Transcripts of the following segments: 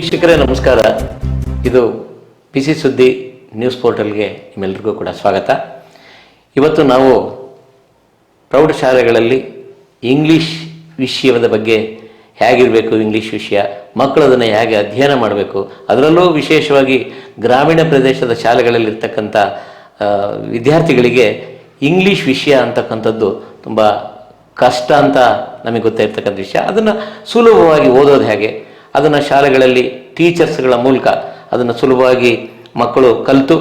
ವೀಕ್ಷಕರೇ, ನಮಸ್ಕಾರ. ಇದು ಪಿ ಸಿ ಸುದ್ದಿ ನ್ಯೂಸ್ ಪೋರ್ಟಲ್ಗೆ ನಿಮ್ಮೆಲ್ಲರಿಗೂ ಕೂಡ ಸ್ವಾಗತ. ಇವತ್ತು ನಾವು ಪ್ರೌಢಶಾಲೆಗಳಲ್ಲಿ ಇಂಗ್ಲೀಷ್ ವಿಷಯದ ಬಗ್ಗೆ ಹೇಗಿರಬೇಕು, ಇಂಗ್ಲೀಷ್ ವಿಷಯ, ಮಕ್ಕಳು ಅದನ್ನು ಹೇಗೆ ಅಧ್ಯಯನ ಮಾಡಬೇಕು, ಅದರಲ್ಲೂ ವಿಶೇಷವಾಗಿ ಗ್ರಾಮೀಣ ಪ್ರದೇಶದ ಶಾಲೆಗಳಲ್ಲಿರ್ತಕ್ಕಂಥ ವಿದ್ಯಾರ್ಥಿಗಳಿಗೆ ಇಂಗ್ಲೀಷ್ ವಿಷಯ ಅಂತಕ್ಕಂಥದ್ದು ತುಂಬ ಕಷ್ಟ ಅಂತ ನಮಗೆ ಗೊತ್ತಾಗಿರ್ತಕ್ಕಂಥ ವಿಷಯ. ಅದನ್ನು ಸುಲಭವಾಗಿ ಓದೋದು ಹೇಗೆ, ಅದನ್ನು ಶಾಲೆಗಳಲ್ಲಿ ಟೀಚರ್ಸ್ಗಳ ಮೂಲಕ ಅದನ್ನು ಸುಲಭವಾಗಿ ಮಕ್ಕಳು ಕಲಿತು,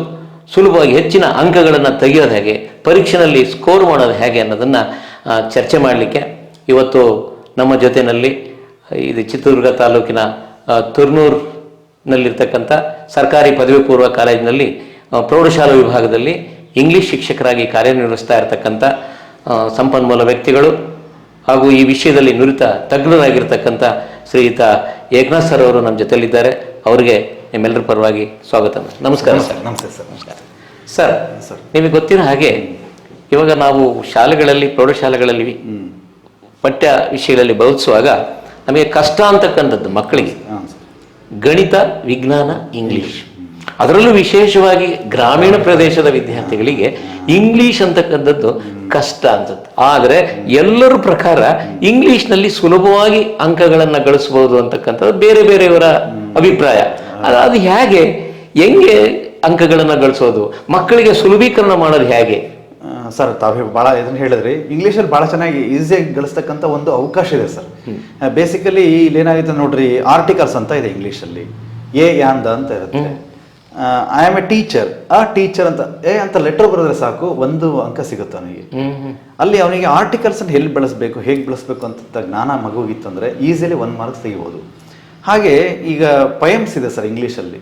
ಸುಲಭವಾಗಿ ಹೆಚ್ಚಿನ ಅಂಕಗಳನ್ನು ತೆಗೆಯೋದು ಹೇಗೆ, ಪರೀಕ್ಷೆನಲ್ಲಿ ಸ್ಕೋರ್ ಮಾಡೋದು ಹೇಗೆ ಅನ್ನೋದನ್ನು ಚರ್ಚೆ ಮಾಡಲಿಕ್ಕೆ ಇವತ್ತು ನಮ್ಮ ಜೊತೆಯಲ್ಲಿ ಇದು ಚಿತ್ರದುರ್ಗ ತಾಲೂಕಿನ ತುರ್ನೂರ್ನಲ್ಲಿರ್ತಕ್ಕಂಥ ಸರ್ಕಾರಿ ಪದವಿ ಪೂರ್ವ ಕಾಲೇಜಿನಲ್ಲಿ ಪ್ರೌಢಶಾಲಾ ವಿಭಾಗದಲ್ಲಿ ಇಂಗ್ಲಿಷ್ ಶಿಕ್ಷಕರಾಗಿ ಕಾರ್ಯನಿರ್ವಹಿಸ್ತಾ ಇರತಕ್ಕಂಥ ಸಂಪನ್ಮೂಲ ವ್ಯಕ್ತಿಗಳು ಹಾಗೂ ಈ ವಿಷಯದಲ್ಲಿ ನುರಿತ ತಜ್ಞರಾಗಿರ್ತಕ್ಕಂಥ ಶ್ರೀಯುತ ಏಕನಾಥ್ ಸರ್ ಅವರು ನಮ್ಮ ಜೊತೆಯಲ್ಲಿದ್ದಾರೆ. ಅವರಿಗೆ ನಿಮ್ಮೆಲ್ಲರ ಪರವಾಗಿ ಸ್ವಾಗತ. ನಮಸ್ಕಾರ ಸರ್. ನಮಸ್ತೆ ಸರ್ ನಮಸ್ಕಾರ ಸರ್ ಸರ್. ನಿಮಗೆ ಗೊತ್ತಿರೋ ಹಾಗೆ ಇವಾಗ ನಾವು ಶಾಲೆಗಳಲ್ಲಿ ಪ್ರೌಢಶಾಲೆಗಳಲ್ಲಿ ಪಠ್ಯ ವಿಷಯಗಳಲ್ಲಿ ಬೋಧಿಸುವಾಗ ನಮಗೆ ಕಷ್ಟ ಅಂತಕ್ಕಂಥದ್ದು ಮಕ್ಕಳಿಗೆ. ಗಣಿತ ವಿಜ್ಞಾನ ಇಂಗ್ಲಿಷ್. ಅದರಲ್ಲೂ ವಿಶೇಷವಾಗಿ ಗ್ರಾಮೀಣ ಪ್ರದೇಶದ ವಿದ್ಯಾರ್ಥಿಗಳಿಗೆ ಇಂಗ್ಲಿಷ್ ಅಂತಕ್ಕಂಥದ್ದು ಕಷ್ಟ ಅಂತದ್ದು. ಆದರೆ ಎಲ್ಲರ ಪ್ರಕಾರ ಇಂಗ್ಲಿಷ್ನಲ್ಲಿ ಸುಲಭವಾಗಿ ಅಂಕಗಳನ್ನು ಗಳಿಸ್ಬೋದು ಅಂತಕ್ಕಂಥದ್ದು ಬೇರೆ ಬೇರೆಯವರ ಅಭಿಪ್ರಾಯ. ಅದು- ಹೇಗೆ? ಹೆಂಗೆ ಅಂಕಗಳನ್ನು ಗಳಿಸೋದು? ಮಕ್ಕಳಿಗೆ ಸುಲಭೀಕರಣ ಮಾಡೋದು ಹೇಗೆ? ಸರ್ ತಾವೇ ಭಾಳ ಇದನ್ನು ಹೇಳಿದ್ರಿ. ಇಂಗ್ಲೀಷಲ್ಲಿ ಭಾಳ ಚೆನ್ನಾಗಿ ಈಸಿಯಾಗಿ ಗಳಿಸ್ತಕ್ಕಂಥ ಒಂದು ಅವಕಾಶ ಇದೆ ಸರ್. ಬೇಸಿಕಲಿ ಇಲ್ಲಿ ಏನಾಗುತ್ತೆ ನೋಡ್ರಿ ಆರ್ಟಿಕಲ್ಸ್ ಅಂತ ಇದೆ ಇಂಗ್ಲೀಷಲ್ಲಿ. ಎ ಯಾಂದ ಅಂತ ಇರುತ್ತೆ. ಐ ಆಮ್ ಎ ಟೀಚರ್ ಆ ಟೀಚರ್ ಅಂತ ಏ ಅಂತ ಲೆಟರ್ ಬರೆದ್ರೆ ಸಾಕು ಒಂದು ಅಂಕ ಸಿಗುತ್ತೆ ಅವನಿಗೆ. ಅಲ್ಲಿ ಅವನಿಗೆ ಆರ್ಟಿಕಲ್ಸ್ ಅನ್ನು ಎಲ್ಲಿ ಬಳಸಬೇಕು ಹೇಗೆ ಬಳಸಬೇಕು ಅಂತ ಜ್ಞಾನ ಮಗುಗಿತ್ತಂದ್ರೆ ಈಸಿಲಿ ಒನ್ ಮಾರ್ಕ್ಸ್ ತೆಗಿಬೋದು. ಹಾಗೆ ಈಗ ಪಯಮ್ಸ್ ಇದೆ ಸರ್ ಇಂಗ್ಲೀಷಲ್ಲಿ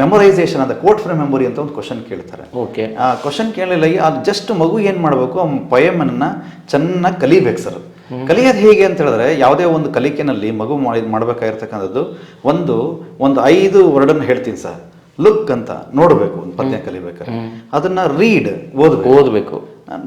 ಮೆಮೊರೈಸೇಷನ್ ಅಂತ ಕೋಟ್ ಫ್ರಮ್ ಮೆಮೊರಿ ಅಂತ ಒಂದು ಕ್ವಶನ್ ಕೇಳ್ತಾರೆ. ಓಕೆ ಆ ಕ್ವಶನ್ ಕೇಳಿಲ್ಲ ಅದು ಜಸ್ಟ್ ಮಗು ಏನು ಮಾಡಬೇಕು ಪಯಮನ್ನ ಚೆನ್ನಾಗಿ ಕಲಿಬೇಕು ಸರ್. ಕಲಿಯೋದು ಹೇಗೆ ಅಂತ ಹೇಳಿದ್ರೆ ಯಾವುದೇ ಒಂದು ಕಲಿಕೆನಲ್ಲಿ ಮಗು ಮಾಡಿ ಮಾಡಬೇಕಾಗಿರ್ತಕ್ಕಂಥದ್ದು ಒಂದು ಒಂದು ಐದು ವರ್ಡನ್ನು ಹೇಳ್ತೀನಿ ಸರ್. ಲುಕ್ ಅಂತ ನೋಡಬೇಕು ಒಂದು ಪದ್ಯ ಕಲಿಬೇಕಾದ್ರೆ. ಅದನ್ನ ರೀಡ್ ಓದಬೇಕು. ಓದಬೇಕು.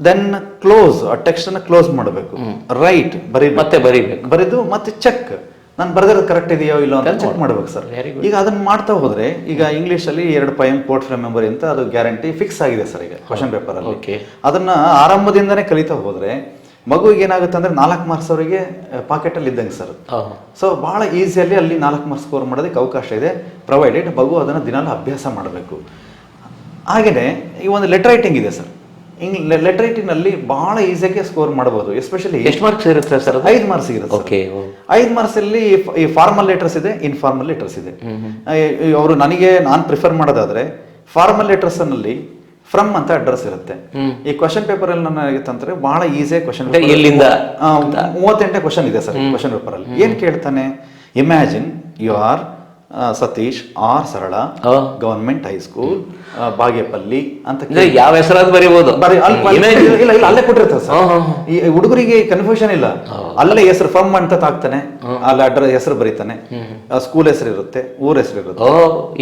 ದೆನ್ ಕ್ಲೋಸ್ ಆ ಟೆಕ್ಸ್ಟ್ ಅನ್ನ ಕ್ಲೋಸ್ ಮಾಡಬೇಕು. ರೈಟ್ ಬರೀ ಮತ್ತೆ ಬರೀಬೇಕು. ಬರೆದು ಮತ್ತೆ ಚೆಕ್ ನಾನು ಬರೆದಿರೋದು ಕರೆಕ್ಟ್ ಇದೆಯೋ ಇಲ್ಲೋ ಅಂತ ಚೆಕ್ ಮಾಡ್ಬೇಕು ಸರ್. ಈಗ ಅದನ್ನ ಮಾಡ್ತಾ ಹೋದ್ರೆ ಈಗ ಇಂಗ್ಲಿಷ್ ಅಲ್ಲಿ ಎರಡು ಪಾಯಿಂಟ್ ಪೋರ್ಟ್ ಫ್ರೇಮ್ ಮೆಮೊರಿ ಅಂತ ಅದು ಗ್ಯಾರಂಟಿ ಫಿಕ್ಸ್ ಆಗಿದೆ ಸರ್ ಈಗ ಕ್ವಶನ್ ಪೇಪರ್ ಅಲ್ಲಿ. ಅದನ್ನ ಆರಂಭದಿಂದನೇ ಕಲಿತಾ ಹೋದ್ರೆ ಮಗುವಿಗೆ ಏನಾಗುತ್ತೆ ಅಂದ್ರೆ ನಾಲ್ಕು ಮಾರ್ಕ್ಸ್ ಅವರಿಗೆ ಪಾಕೆಟ್ ಅಲ್ಲಿ ಇದ್ದಂಗೆ ಸರ್. ಸೊ ಬಹಳ ಈಸಿಯಲ್ಲಿ ಅಲ್ಲಿ ನಾಲ್ಕು ಮಾರ್ಕ್ಸ್ ಸ್ಕೋರ್ ಮಾಡೋದಕ್ಕೆ ಅವಕಾಶ ಇದೆ. ಪ್ರೊವೈಡೆಡ್ ಮಗು ಅದನ್ನು ದಿನಾಲು ಅಭ್ಯಾಸ ಮಾಡಬೇಕು. ಹಾಗೆಯೇ ಈ ಒಂದು ಲೆಟರ್ ರೈಟಿಂಗ್ ಇದೆ ಸರ್ ಇಂಗ್ ಲೆಟರ್ ರೈಟಿಂಗ್ನಲ್ಲಿ ಬಹಳ ಈಸಿಯಾಗಿ ಸ್ಕೋರ್ ಮಾಡಬಹುದು ಎಸ್ಪೆಷಲಿ ಎಷ್ಟು ಮಾರ್ಕ್ಸ್ ಇರುತ್ತೆ ಸರ್ ಐದು ಮಾರ್ಕ್ಸ್ ಇರುತ್ತೆ. ಓಕೆ ಐದು ಮಾರ್ಕ್ಸ್ ಅಲ್ಲಿ ಈ ಫಾರ್ಮಲ್ ಲೆಟರ್ಸ್ ಇದೆ ಇನ್ಫಾರ್ಮಲ್ ಲೆಟರ್ಸ್ ಇದೆ. ಅವರು ನನಗೆ ನಾನು ಪ್ರಿಫರ್ ಮಾಡೋದಾದ್ರೆ ಫಾರ್ಮಲ್ ಲೆಟರ್ಸ್ನಲ್ಲಿ ಫ್ರಮ್ ಅಂತ ಅಡ್ರೆಸ್ ಇರುತ್ತೆ. ಈ ಕ್ವಶನ್ ಪೇಪರ್ ಅಲ್ಲಿ ನನಗೆ ತಂದ್ರೆ ಬಹಳ ಈಸಿ ಕ್ವಶನ್ ಎಲ್ಲಿಂದ ಮೂವತ್ತೆಂಟನೇ ಕ್ವಶನ್ ಇದೆ ಸರ್ ಕ್ವಶನ್ ಪೇಪರ್ ಅಲ್ಲಿ. ಏನ್ ಕೇಳ್ತಾನೆ? Imagine you are Satish or Sarala government government high school Bagepalli ಅಂತ ಯಾವ ಹೆಸರಾದ್ರು ಬರೀಬಹುದು ಬರೀ ಅಲ್ಲಿ ಅಲ್ಲಿ- ಇಲ್ಲ ಇಲ್ಲ ಇಲ್ಲ, ಅಲ್ಲೇ ಕೊಟ್ಟಿರ್ತಾರೆ ಸರ್. ಈ ಹುಡುಗರಿಗೆ ಕನ್ಫ್ಯೂಷನ್ ಇಲ್ಲ. ಅಲ್ಲೇ ಹೆಸರು ಫಮ್ ಅಂತ ತಾಕ್ತಾನೆ. ಅಲ್ಲಿ ಅಡ್ರೆಸ್ ಹೆಸರು ಬರೀತಾನೆ. ಸ್ಕೂಲ್ ಹೆಸರು ಇರುತ್ತೆ ಊರ ಹೆಸರು ಇರುತ್ತೆ.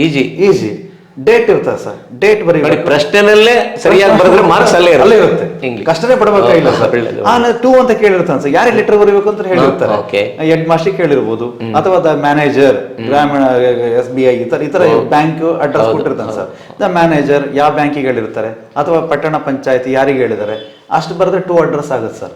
ಈಜಿ ಈಜಿ ಡೇಟ್ ಇರ್ತದೆ ಸರ್ ಡೇಟ್ ಬರೀ ಪ್ರಶ್ನೆನಲ್ಲೇ ಸರಿಯಾಗಿ ಬರೆದ್ರೆ ಮಾರ್ಕ್ಸ್ ಅಲ್ಲೇ ಅಲ್ಲೇ ಇರುತ್ತೆ. ಕಷ್ಟನೇ ಪಡಬೇಕಾಗಿಲ್ಲ ಸರ್ ಟೂ ಅಂತ ಕೇಳಿರ್ತಾನೆ ಸರ್ ಯಾರಿಗೆ ಲೆಟರ್ ಬರೀಬೇಕು ಅಂತ ಹೇಳಿರ್ತಾರೆ. ಹೆಡ್ ಮಾಸ್ಟರ್ ಕೇಳಿರ್ಬೋದು ಅಥವಾ ದ ಮ್ಯಾನೇಜರ್ ಗ್ರಾಮೀಣ ಎಸ್ ಬಿ ಐ ಈ ತರ ಈ ತರ ಬ್ಯಾಂಕ್ ಅಡ್ರೆಸ್ ಕೊಟ್ಟಿರ್ತಾನೆ ಸರ್ ದ ಮ್ಯಾನೇಜರ್ ಯಾವ ಬ್ಯಾಂಕಿಗೆ ಹೇಳಿರ್ತಾರೆ ಅಥವಾ ಪಟ್ಟಣ ಪಂಚಾಯತಿ ಯಾರಿಗೆ ಹೇಳಿದ್ದಾರೆ ಅಷ್ಟು ಬರೆದ್ರೆ ಟೂ ಅಡ್ರೆಸ್ ಆಗುತ್ತೆ ಸರ್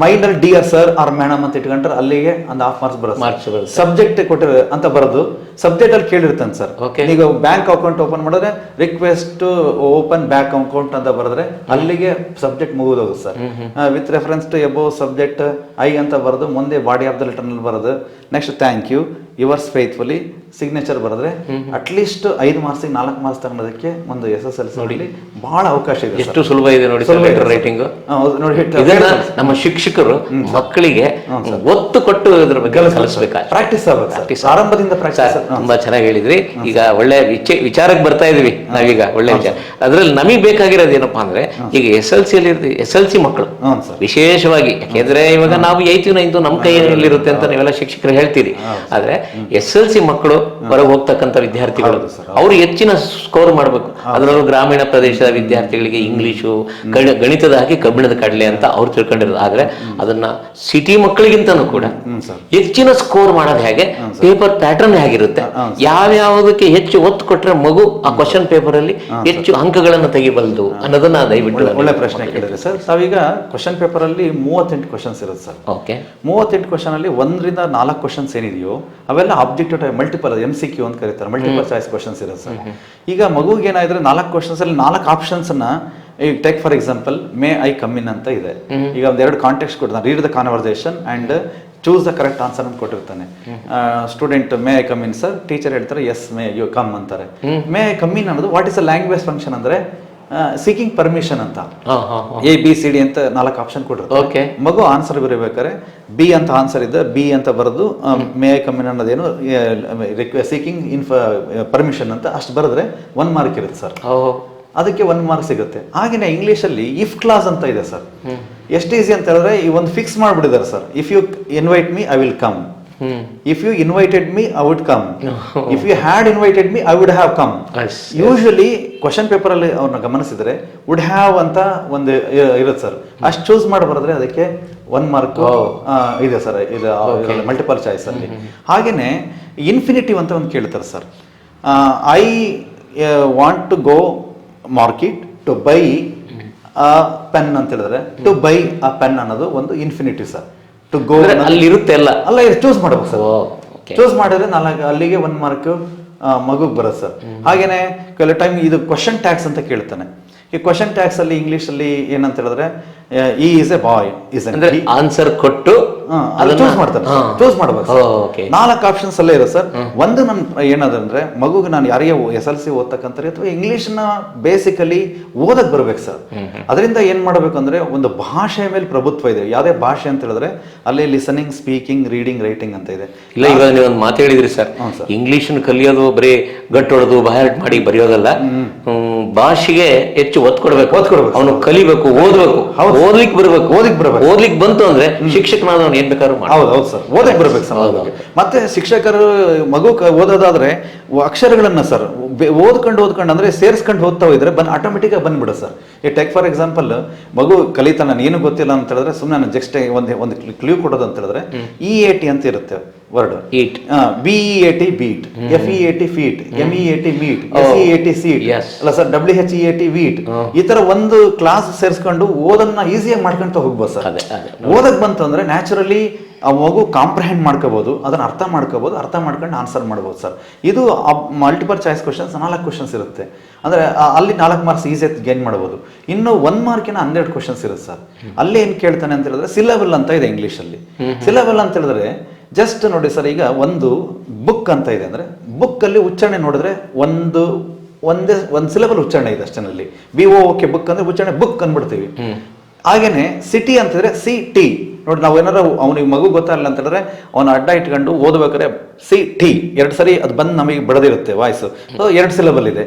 ಮೈಂಡಲ್ ಡಿಯರ್ ಸರ್ ಆರ್ ಮೇಡಮ್ ಅಂತ ಇಟ್ಕೊಂಡ್ರೆ ಅಲ್ಲಿಗೆ ಒಂದು ಹಾಫ್ ಮಾರ್ಕ್ಸ್ ಬರುತ್ತೆ. ಬರುತ್ತೆ. ಸಬ್ಜೆಕ್ಟ್ ಕೊಟ್ಟಿರ ಅಂತ ಬರೋದು. ಸಬ್ಜೆಕ್ಟ್ ಅಲ್ಲಿ ಕೇಳಿರ್ತಾನೆ ಸರ್ ಓಕೆ ಈಗ ಬ್ಯಾಂಕ್ ಅಕೌಂಟ್ ಓಪನ್ ಮಾಡಿದ್ರೆ ರಿಕ್ವೆಸ್ಟ್ ಓಪನ್ ಬ್ಯಾಂಕ್ ಅಕೌಂಟ್ ಅಂತ ಬರೆದ್ರೆ ಅಲ್ಲಿಗೆ subject ಮುಗಿದೋಗುತ್ತೆ sir with reference to above subject I ಅಂತ ಬರೆದು ಮುಂದೆ ಬಾಡಿ ಆಫ್ ದ ಲೆಟರ್ನಲ್ಲಿ ಬರೆದು. Next thank you yours faithfully signature ಬರೆದ್ರೆ ಅಟ್ಲೀಸ್ಟ್ ಐದು ಮಾರ್ಕ್ಸ್ ನಾಲ್ಕು ಮಾರ್ಕ್ಸ್ ತಗೊಳೋದಕ್ಕೆ ಒಂದು ಎಸ್ ಎಸ್ ಎಲ್ ಸಿ ಬಹಳ ಅವಕಾಶ ಇದೆ ಎಷ್ಟು ಸುಲಭ ಇದೆ ನೋಡಿ ರೈಟಿಂಗ್ ನೋಡಿ. ನಮ್ಮ ಶಿಕ್ಷಕರು ಮಕ್ಕಳಿಗೆ ಒತ್ತು ಕೊಟ್ಟು ಇದ್ರ ಬಗ್ಗೆ ಕಲಿಸ್ಬೇಕಾಗ್ತದೆ ಪ್ರಾಕ್ಟೀಸ್ ಆಗ್ಬೇಕು Practice ಆರಂಭದಿಂದ ಪ್ರಾಕ್ಟೀಸ್ ತುಂಬಾ ಚೆನ್ನಾಗಿ ಹೇಳಿದ್ರಿ. ಈಗ ಒಳ್ಳೆ ವಿಚ ವಿಚಾರಕ್ಕೆ ಬರ್ತಾ ಇದೀವಿ ನಾವೀಗ ಒಳ್ಳೆ ವಿಚಾರ. ಅದ್ರಲ್ಲಿ ನಮಗೆ ಬೇಕಾಗಿರೋದು ಏನಪ್ಪಾ ಅಂದ್ರೆ ಈಗ ಎಸ್ ಎಲ್ ಸಿ ಅಲ್ಲಿ ಎಸ್ ಎಲ್ ಸಿ ಮಕ್ಕಳು ವಿಶೇಷವಾಗಿ ಯಾಕೆಂದ್ರೆ ಇವಾಗ ನಾವು ಏಯ್ತು ನೈನ್ತು ನಮ್ಮ ಕೈಯಲ್ಲಿರುತ್ತೆ ಅಂತ ನೀವೆಲ್ಲ ಶಿಕ್ಷಕರು ಹೇಳ್ತೀರಿ. ಆದ್ರೆ ಎಸ್ ಎಲ್ ಸಿ ಮಕ್ಕಳು ಹೊರಗೆ ಹೋಗ್ತಕ್ಕಂಥ ವಿದ್ಯಾರ್ಥಿಗಳು. ಅವರು ಹೆಚ್ಚಿನ ಸ್ಕೋರ್ ಮಾಡಬೇಕು. ಅದರಲ್ಲೂ ಗ್ರಾಮೀಣ ಪ್ರದೇಶದ ವಿದ್ಯಾರ್ಥಿಗಳಿಗೆ ಇಂಗ್ಲಿಷು ಗಣಿತದ ಹಾಕಿ ಕಬ್ಬಿಣದ ಕಡಲೆ ಅಂತ ಅವ್ರು ತಿಳ್ಕೊಂಡಿರೋದು. ಆದ್ರೆ ಅದನ್ನ ಸಿಟಿ ಮಕ್ಕಳಿಗಿಂತನೂ ಕೂಡ ಹೆಚ್ಚಿನ ಸ್ಕೋರ್ ಮಾಡೋದು ಹೇಗೆ? ಪೇಪರ್ ಪ್ಯಾಟರ್ನ್ ಹೇಗಿರುತ್ತೆ? ಯಾವ್ಯಾವುದಕ್ಕೆ ಹೆಚ್ಚು ಒತ್ತು ಕೊಟ್ರೆ ಮಗು ಆ ಕ್ವಶನ್ ಪೇಪರ್ ಅಲ್ಲಿ ಹೆಚ್ಚು ಅಂಕಗಳನ್ನು ತೆಗಿಬಲ್ದು ಅನ್ನೋದನ್ನ ದಯವಿಟ್ಟು ಒಳ್ಳೆ ಪ್ರಶ್ನೆ ಕೇಳಿದ್ರೆ ಸರ್. ತಾವೀಗ ಕ್ವಶನ್ ಪೇಪರ್ ಅಲ್ಲಿ ಮೂವತ್ತೆಂಟು ಕ್ವಶನ್ಸ್ ಇರುತ್ತೆ ಸರ್. ಓಕೆ ಮೂವತ್ತೆಂಟು ಕ್ವಶನ್ ಅಲ್ಲಿ ಒಂದರಿಂದ ನಾಲ್ಕು ಕ್ವಶನ್ಸ್ ಏನಿದೆಯೋ ಅವೆಲ್ಲ objective type multiple M C Q ಅಂತ ಕರೀತಾರೆ. ಮಲ್ಟಿಪಲ್ ಚಾಯ್ಸ್ ಕ್ವಶನ್ಸ್ ಇರುತ್ತೆ ಸರ್. ಈಗ ಮಗುಗೆ ಏನಾದ್ರೆ ನಾಲ್ಕು ಕ್ವಶನ್ಸ್ ಅಲ್ಲಿ ನಾಲ್ಕು ಆಪ್ಷನ್ಸ್ ಅನ್ನ ಈಗ take for example may I come in ಅಂತ ಇದೆ. ಈಗ ಒಂದ್ ಎರಡು ಕಾಂಟೆಕ್ಸ್ಟ್ ಕೊಡ್ತಾನೆ. Read the conversation and choose the correct answer ಅಂತ ಕೊಟ್ಟಿರ್ತಾನೆ. Student may I come in sir teacher ಹೇಳ್ತಾರೆ ಎಸ್ ಮೇ ಯು ಕಮ್ ಅಂತಾರೆ. ಮೇ ಐ ಕಮ್ ಇನ್ ಅನ್ನೋದು what is a language function ಅಂದ್ರೆ ಸೀಕಿಂಗ್ ಪರ್ಮಿಷನ್ ಅಂತ. A B C D ಅಂತ ನಾಲ್ಕು option ಕೊಟ್ಟಿರ್ತಾರೆ ಓಕೆ ಮಗು ಆನ್ಸರ್ ಬರೀಬೇಕಾದ್ರೆ ಬಿ ಅಂತ ಆನ್ಸರ್ ಇದ್ದ ಬಿ ಅಂತ ಬರೆದು ಮೇ ಕಮ್ಮಿನ್ ಅನ್ನೋದೇನು ಸೀಕಿಂಗ್ ಇನ್ಫ ಪರ್ಮಿಷನ್ ಅಂತ ಅಷ್ಟು ಬರೆದ್ರೆ ಒನ್ ಮಾರ್ಕ್ ಇರುತ್ತೆ ಸರ್ ಅದಕ್ಕೆ ಒನ್ ಮಾರ್ಕ್ ಸಿಗುತ್ತೆ. ಹಾಗೆಯೇ ಇಂಗ್ಲೀಷಲ್ಲಿ ಇಫ್ ಕ್ಲಾಸ್ ಅಂತ ಇದೆ ಸರ್ ಎಷ್ಟು ಈಸಿ ಅಂತ ಹೇಳಿದ್ರೆ ಈ ಒಂದು ಫಿಕ್ಸ್ ಮಾಡಿಬಿಟ್ಟಿದ್ದಾರೆ sir if you invite me I will come if you invited me I would come if you had invited me I would have come usually question paper ಅಲ್ಲಿ ಅವ್ರನ್ನ ಗಮನಿಸಿದ್ರೆ ವುಡ್ ಹ್ಯಾವ್ ಅಂತ ಒಂದು ಇರುತ್ತೆ ಸರ್ ಅಷ್ಟು choose ಮಾಡಿ ಬರೆದ್ರೆ ಅದಕ್ಕೆ ಒನ್ ಮಾರ್ಕ್ ಇದೆ ಸರ್ ಇದು ಮಲ್ಟಿಪಲ್ ಚಾಯ್ಸ್ ಅಲ್ಲಿ. ಹಾಗೇನೆ ಇನ್ಫಿನಿಟಿವ್ ಅಂತ ಒಂದು ಕೇಳ್ತಾರೆ sir I want to go market to buy pen ಅಂತ ಹೇಳಿದ್ರೆ ಟು ಬೈ ಅ ಪೆನ್ ಅನ್ನೋದು ಒಂದು ಇನ್ಫಿನಿಟಿವ್ ಸರ್ ಟು ಗೋ ಅಲ್ಲ ಅಲ್ಲಿ ಇರುತ್ತೆ ಎಲ್ಲ. ಅಲ್ಲ ಇದು ಚೂಸ್ ಮಾಡ್ಬೇಕು ಸರ್ ಚೂಸ್ ಮಾಡಿದ್ರೆ ನಾಲ್ಕು ಅಲ್ಲಿಗೆ ಒಂದು ಮಾರ್ಕ್ ಮಗುಗೆ ಬರುತ್ತೆ ಸರ್ ಹಾಗೇನೆ ಕೆಲವು ಟೈಮ್ ಇದು ಕ್ವಶನ್ ಟ್ಯಾಕ್ಸ್ ಅಂತ ಕೇಳ್ತಾನೆ. ಈ ಕ್ವಶನ್ ಟ್ಯಾಕ್ಸ್ ಅಲ್ಲಿ ಇಂಗ್ಲಿಷ್ ಅಲ್ಲಿ ಏನಂತ ಹೇಳಿದ್ರೆ ಈ ಇಸ್ ಎ ಬಾಯ್ ಇಸ್ ಅಂದ್ರೆ ಆನ್ಸರ್ ಕೊಟ್ಟು ಚೂಸ್ ಮಾಡ್ತಾರೆ. ಚೂಸ್ ಮಾಡ್ಬೇಕು ಓಕೆ ನಾಲ್ಕು ಆಪ್ಷನ್ಸ್ ಅಲ್ಲೇ ಇರೋ ಸರ್ ಒಂದು ನನ್ ಏನದಂದ್ರೆ ಮಗುಗೆ ನಾನು ಯಾರಿಗೆ ಎಸ್ ಎಲ್ ಸಿ ಓದ್ತಕ್ಕಂತಾರೆ ಅಥವಾ ಇಂಗ್ಲಿಷ್ನ ಬೇಸಿಕಲಿ ಓದಕ್ ಬರ್ಬೇಕು ಸರ್ ಅದರಿಂದ ಏನ್ ಮಾಡಬೇಕು ಅಂದ್ರೆ ಒಂದು ಭಾಷೆಯ ಮೇಲೆ ಪ್ರಭುತ್ವ ಇದೆ. ಯಾವುದೇ ಭಾಷೆ ಅಂತ ಹೇಳಿದ್ರೆ ಅಲ್ಲಿ ಲಿಸನಿಂಗ್ ಸ್ಪೀಕಿಂಗ್ ರೀಡಿಂಗ್ ರೈಟಿಂಗ್ ಅಂತ ಇದೆ. ಇಲ್ಲ ಇವಾಗ ನೀವು ಒಂದು ಮಾತು ಹೇಳಿದ್ರಿ ಸರ್. ಇಂಗ್ಲಿಷ್ ಕಲಿಯೋದು ಬರೀ ಗಟ್ಟೊಡೆದು ಬಾಯಾಟ್ ಮಾಡಿ ಬರೆಯೋದಲ್ಲ. ಭಾಷೆಗೆ ಹೆಚ್ಚು ಒತ್ತು ಕೊಡ್ಬೇಕು. ಒತ್ತು ಕೊಡ್ಬೇಕು. ಅವನು ಕಲಿಬೇಕು ಓದ್ಬೇಕು. ಓದ್ಲಿಕ್ಕೆ ಬರ್ಬೇಕು. ಓದ್ಲಿಕ್ ಬರಬೇಕು. ಓದ್ಲಿಕ್ಕೆ ಬಂತು ಅಂದ್ರೆ ಶಿಕ್ಷಕನಾದವನು ಏನ್ ಬೇಕಾದ್ರೂ ಹೌದು ಹೌದು ಸರ್. ಓದಕ್ ಬರ್ಬೇಕು ಸರ್. ಮತ್ತೆ ಶಿಕ್ಷಕರು ಮಗು ಓದೋದಾದ್ರೆ ಅಕ್ಷರಗಳನ್ನ ಸರ್ ಓದ್ಕೊಂಡು ಓದ್ಕೊಂಡು ಅಂದ್ರೆ ಸೇರಿಸ್ಕೊಂಡು ಹೋಗ್ತಾ ಹೋದ್ರೆ ಬಂದ್ ಆಟೋಮೆಟಿಕ್ ಆಗಿ ಬಂದ್ಬಿಡು ಸರ್. ಈ ಟೆಕ್ ಫಾರ್ ಎಕ್ಸಾಂಪಲ್ ಮಗು ಕಲಿತ ನಾನು ಏನು ಗೊತ್ತಿಲ್ಲ ಅಂತ ಹೇಳಿದ್ರೆ ಸುಮ್ಮನೆ ನಾನು ಜಸ್ಟ್ ಒಂದು ಒಂದು ಕ್ಲೂ ಕೊಡೋದು ಅಂತ ಹೇಳಿದ್ರೆ ಇ ಎ ಟಿ ಅಂತ ಇರುತ್ತೆ word eat B E A T beat F E A T feat M E A T meat S E A T seat ಅಲ್ಲ sir W H E A T wheat ಈ ತರ ಒಂದು class ಸೇರಿಸ್ಕೊಂಡು ಓದನ್ನ ಈಸಿಯಾಗಿ ಮಾಡ್ಕೊಂತ ಹೋಗ್ಬೋದು ಸರ್. ಓದಕ್ ಬಂತು ಅಂದ್ರೆ ನ್ಯಾಚುರಲಿ ಆ ಮಗು ಕಾಂಪ್ರಹೆಂಡ್ ಮಾಡ್ಕೋಬೋದು ಅದನ್ನ ಅರ್ಥ ಮಾಡ್ಕೋಬೋದು ಅರ್ಥ ಮಾಡ್ಕೊಂಡು ಆನ್ಸರ್ ಮಾಡ್ಬೋದು ಸರ್ ಇದು ಮಲ್ಟಿಪಲ್ ಚಾಯ್ಸ್ ಕ್ವಶನ್ಸ್ ನಾಲ್ಕು ಕ್ವಶನ್ಸ್ ಇರುತ್ತೆ. ಅಂದರೆ ಅಲ್ಲಿ ನಾಲ್ಕು ಮಾರ್ಕ್ಸ್ ಈಸಿಯಾಗಿ ಗೇನ್ ಮಾಡ್ಬೋದು. ಇನ್ನು ಒನ್ ಮಾರ್ಕಿನ ಹನ್ನೆರಡು ಕ್ವಶನ್ಸ್ ಇರುತ್ತೆ ಸರ್ ಅಲ್ಲಿ ಏನು ಕೇಳ್ತಾನೆ ಅಂತ ಹೇಳಿದ್ರೆ ಸಿಲೆಬಲ್ ಅಂತ ಇದೆ ಇಂಗ್ಲೀಷಲ್ಲಿ ಸಿಲೆಬಲ್ ಸಿಲಬಲ್ ಅಂತ ಹೇಳಿದ್ರೆ ಜಸ್ಟ್ ನೋಡಿ ಸರ್ ಈಗ ಒಂದು ಬುಕ್ ಅಂತ ಇದೆ ಅಂದ್ರೆ ಬುಕ್ಕಲ್ಲಿ ಉಚ್ಚಾರಣೆ ನೋಡಿದ್ರೆ ಒಂದು ಒಂದೇ ಒಂದು ಸಿಲೆಬಲ್ ಉಚ್ಚಾರಣೆ ಇದೆ ಅಷ್ಟೇನಲ್ಲಿ B O O K book ಅಂದ್ರೆ ಉಚ್ಚಾರಣೆ ಬುಕ್ ಅಂದ್ಬಿಡ್ತೀವಿ. ಹಾಗೇನೆ ಸಿಟಿ ಅಂತಂದ್ರೆ ಸಿ ಟಿ ನೋಡಿ ನಾವು ಏನಾರ ಅವನಿಗೆ ಮಗು ಗೊತ್ತಾಗಲ್ಲ ಅಂತಂದ್ರೆ ಹೇಳಿದ್ರೆ ಅವನ ಅಡ್ಡ ಇಟ್ಕೊಂಡು ಓದಬೇಕಾದ್ರೆ ಸಿ ಟಿ ಎರಡು ಸರಿ ಅದು ಬಂದು ನಮಗೆ ಬಡದಿರುತ್ತೆ ವಾಯ್ಸ್. ಸೊ ಎರಡು ಸಿಲೆಬಲ್ ಇದೆ.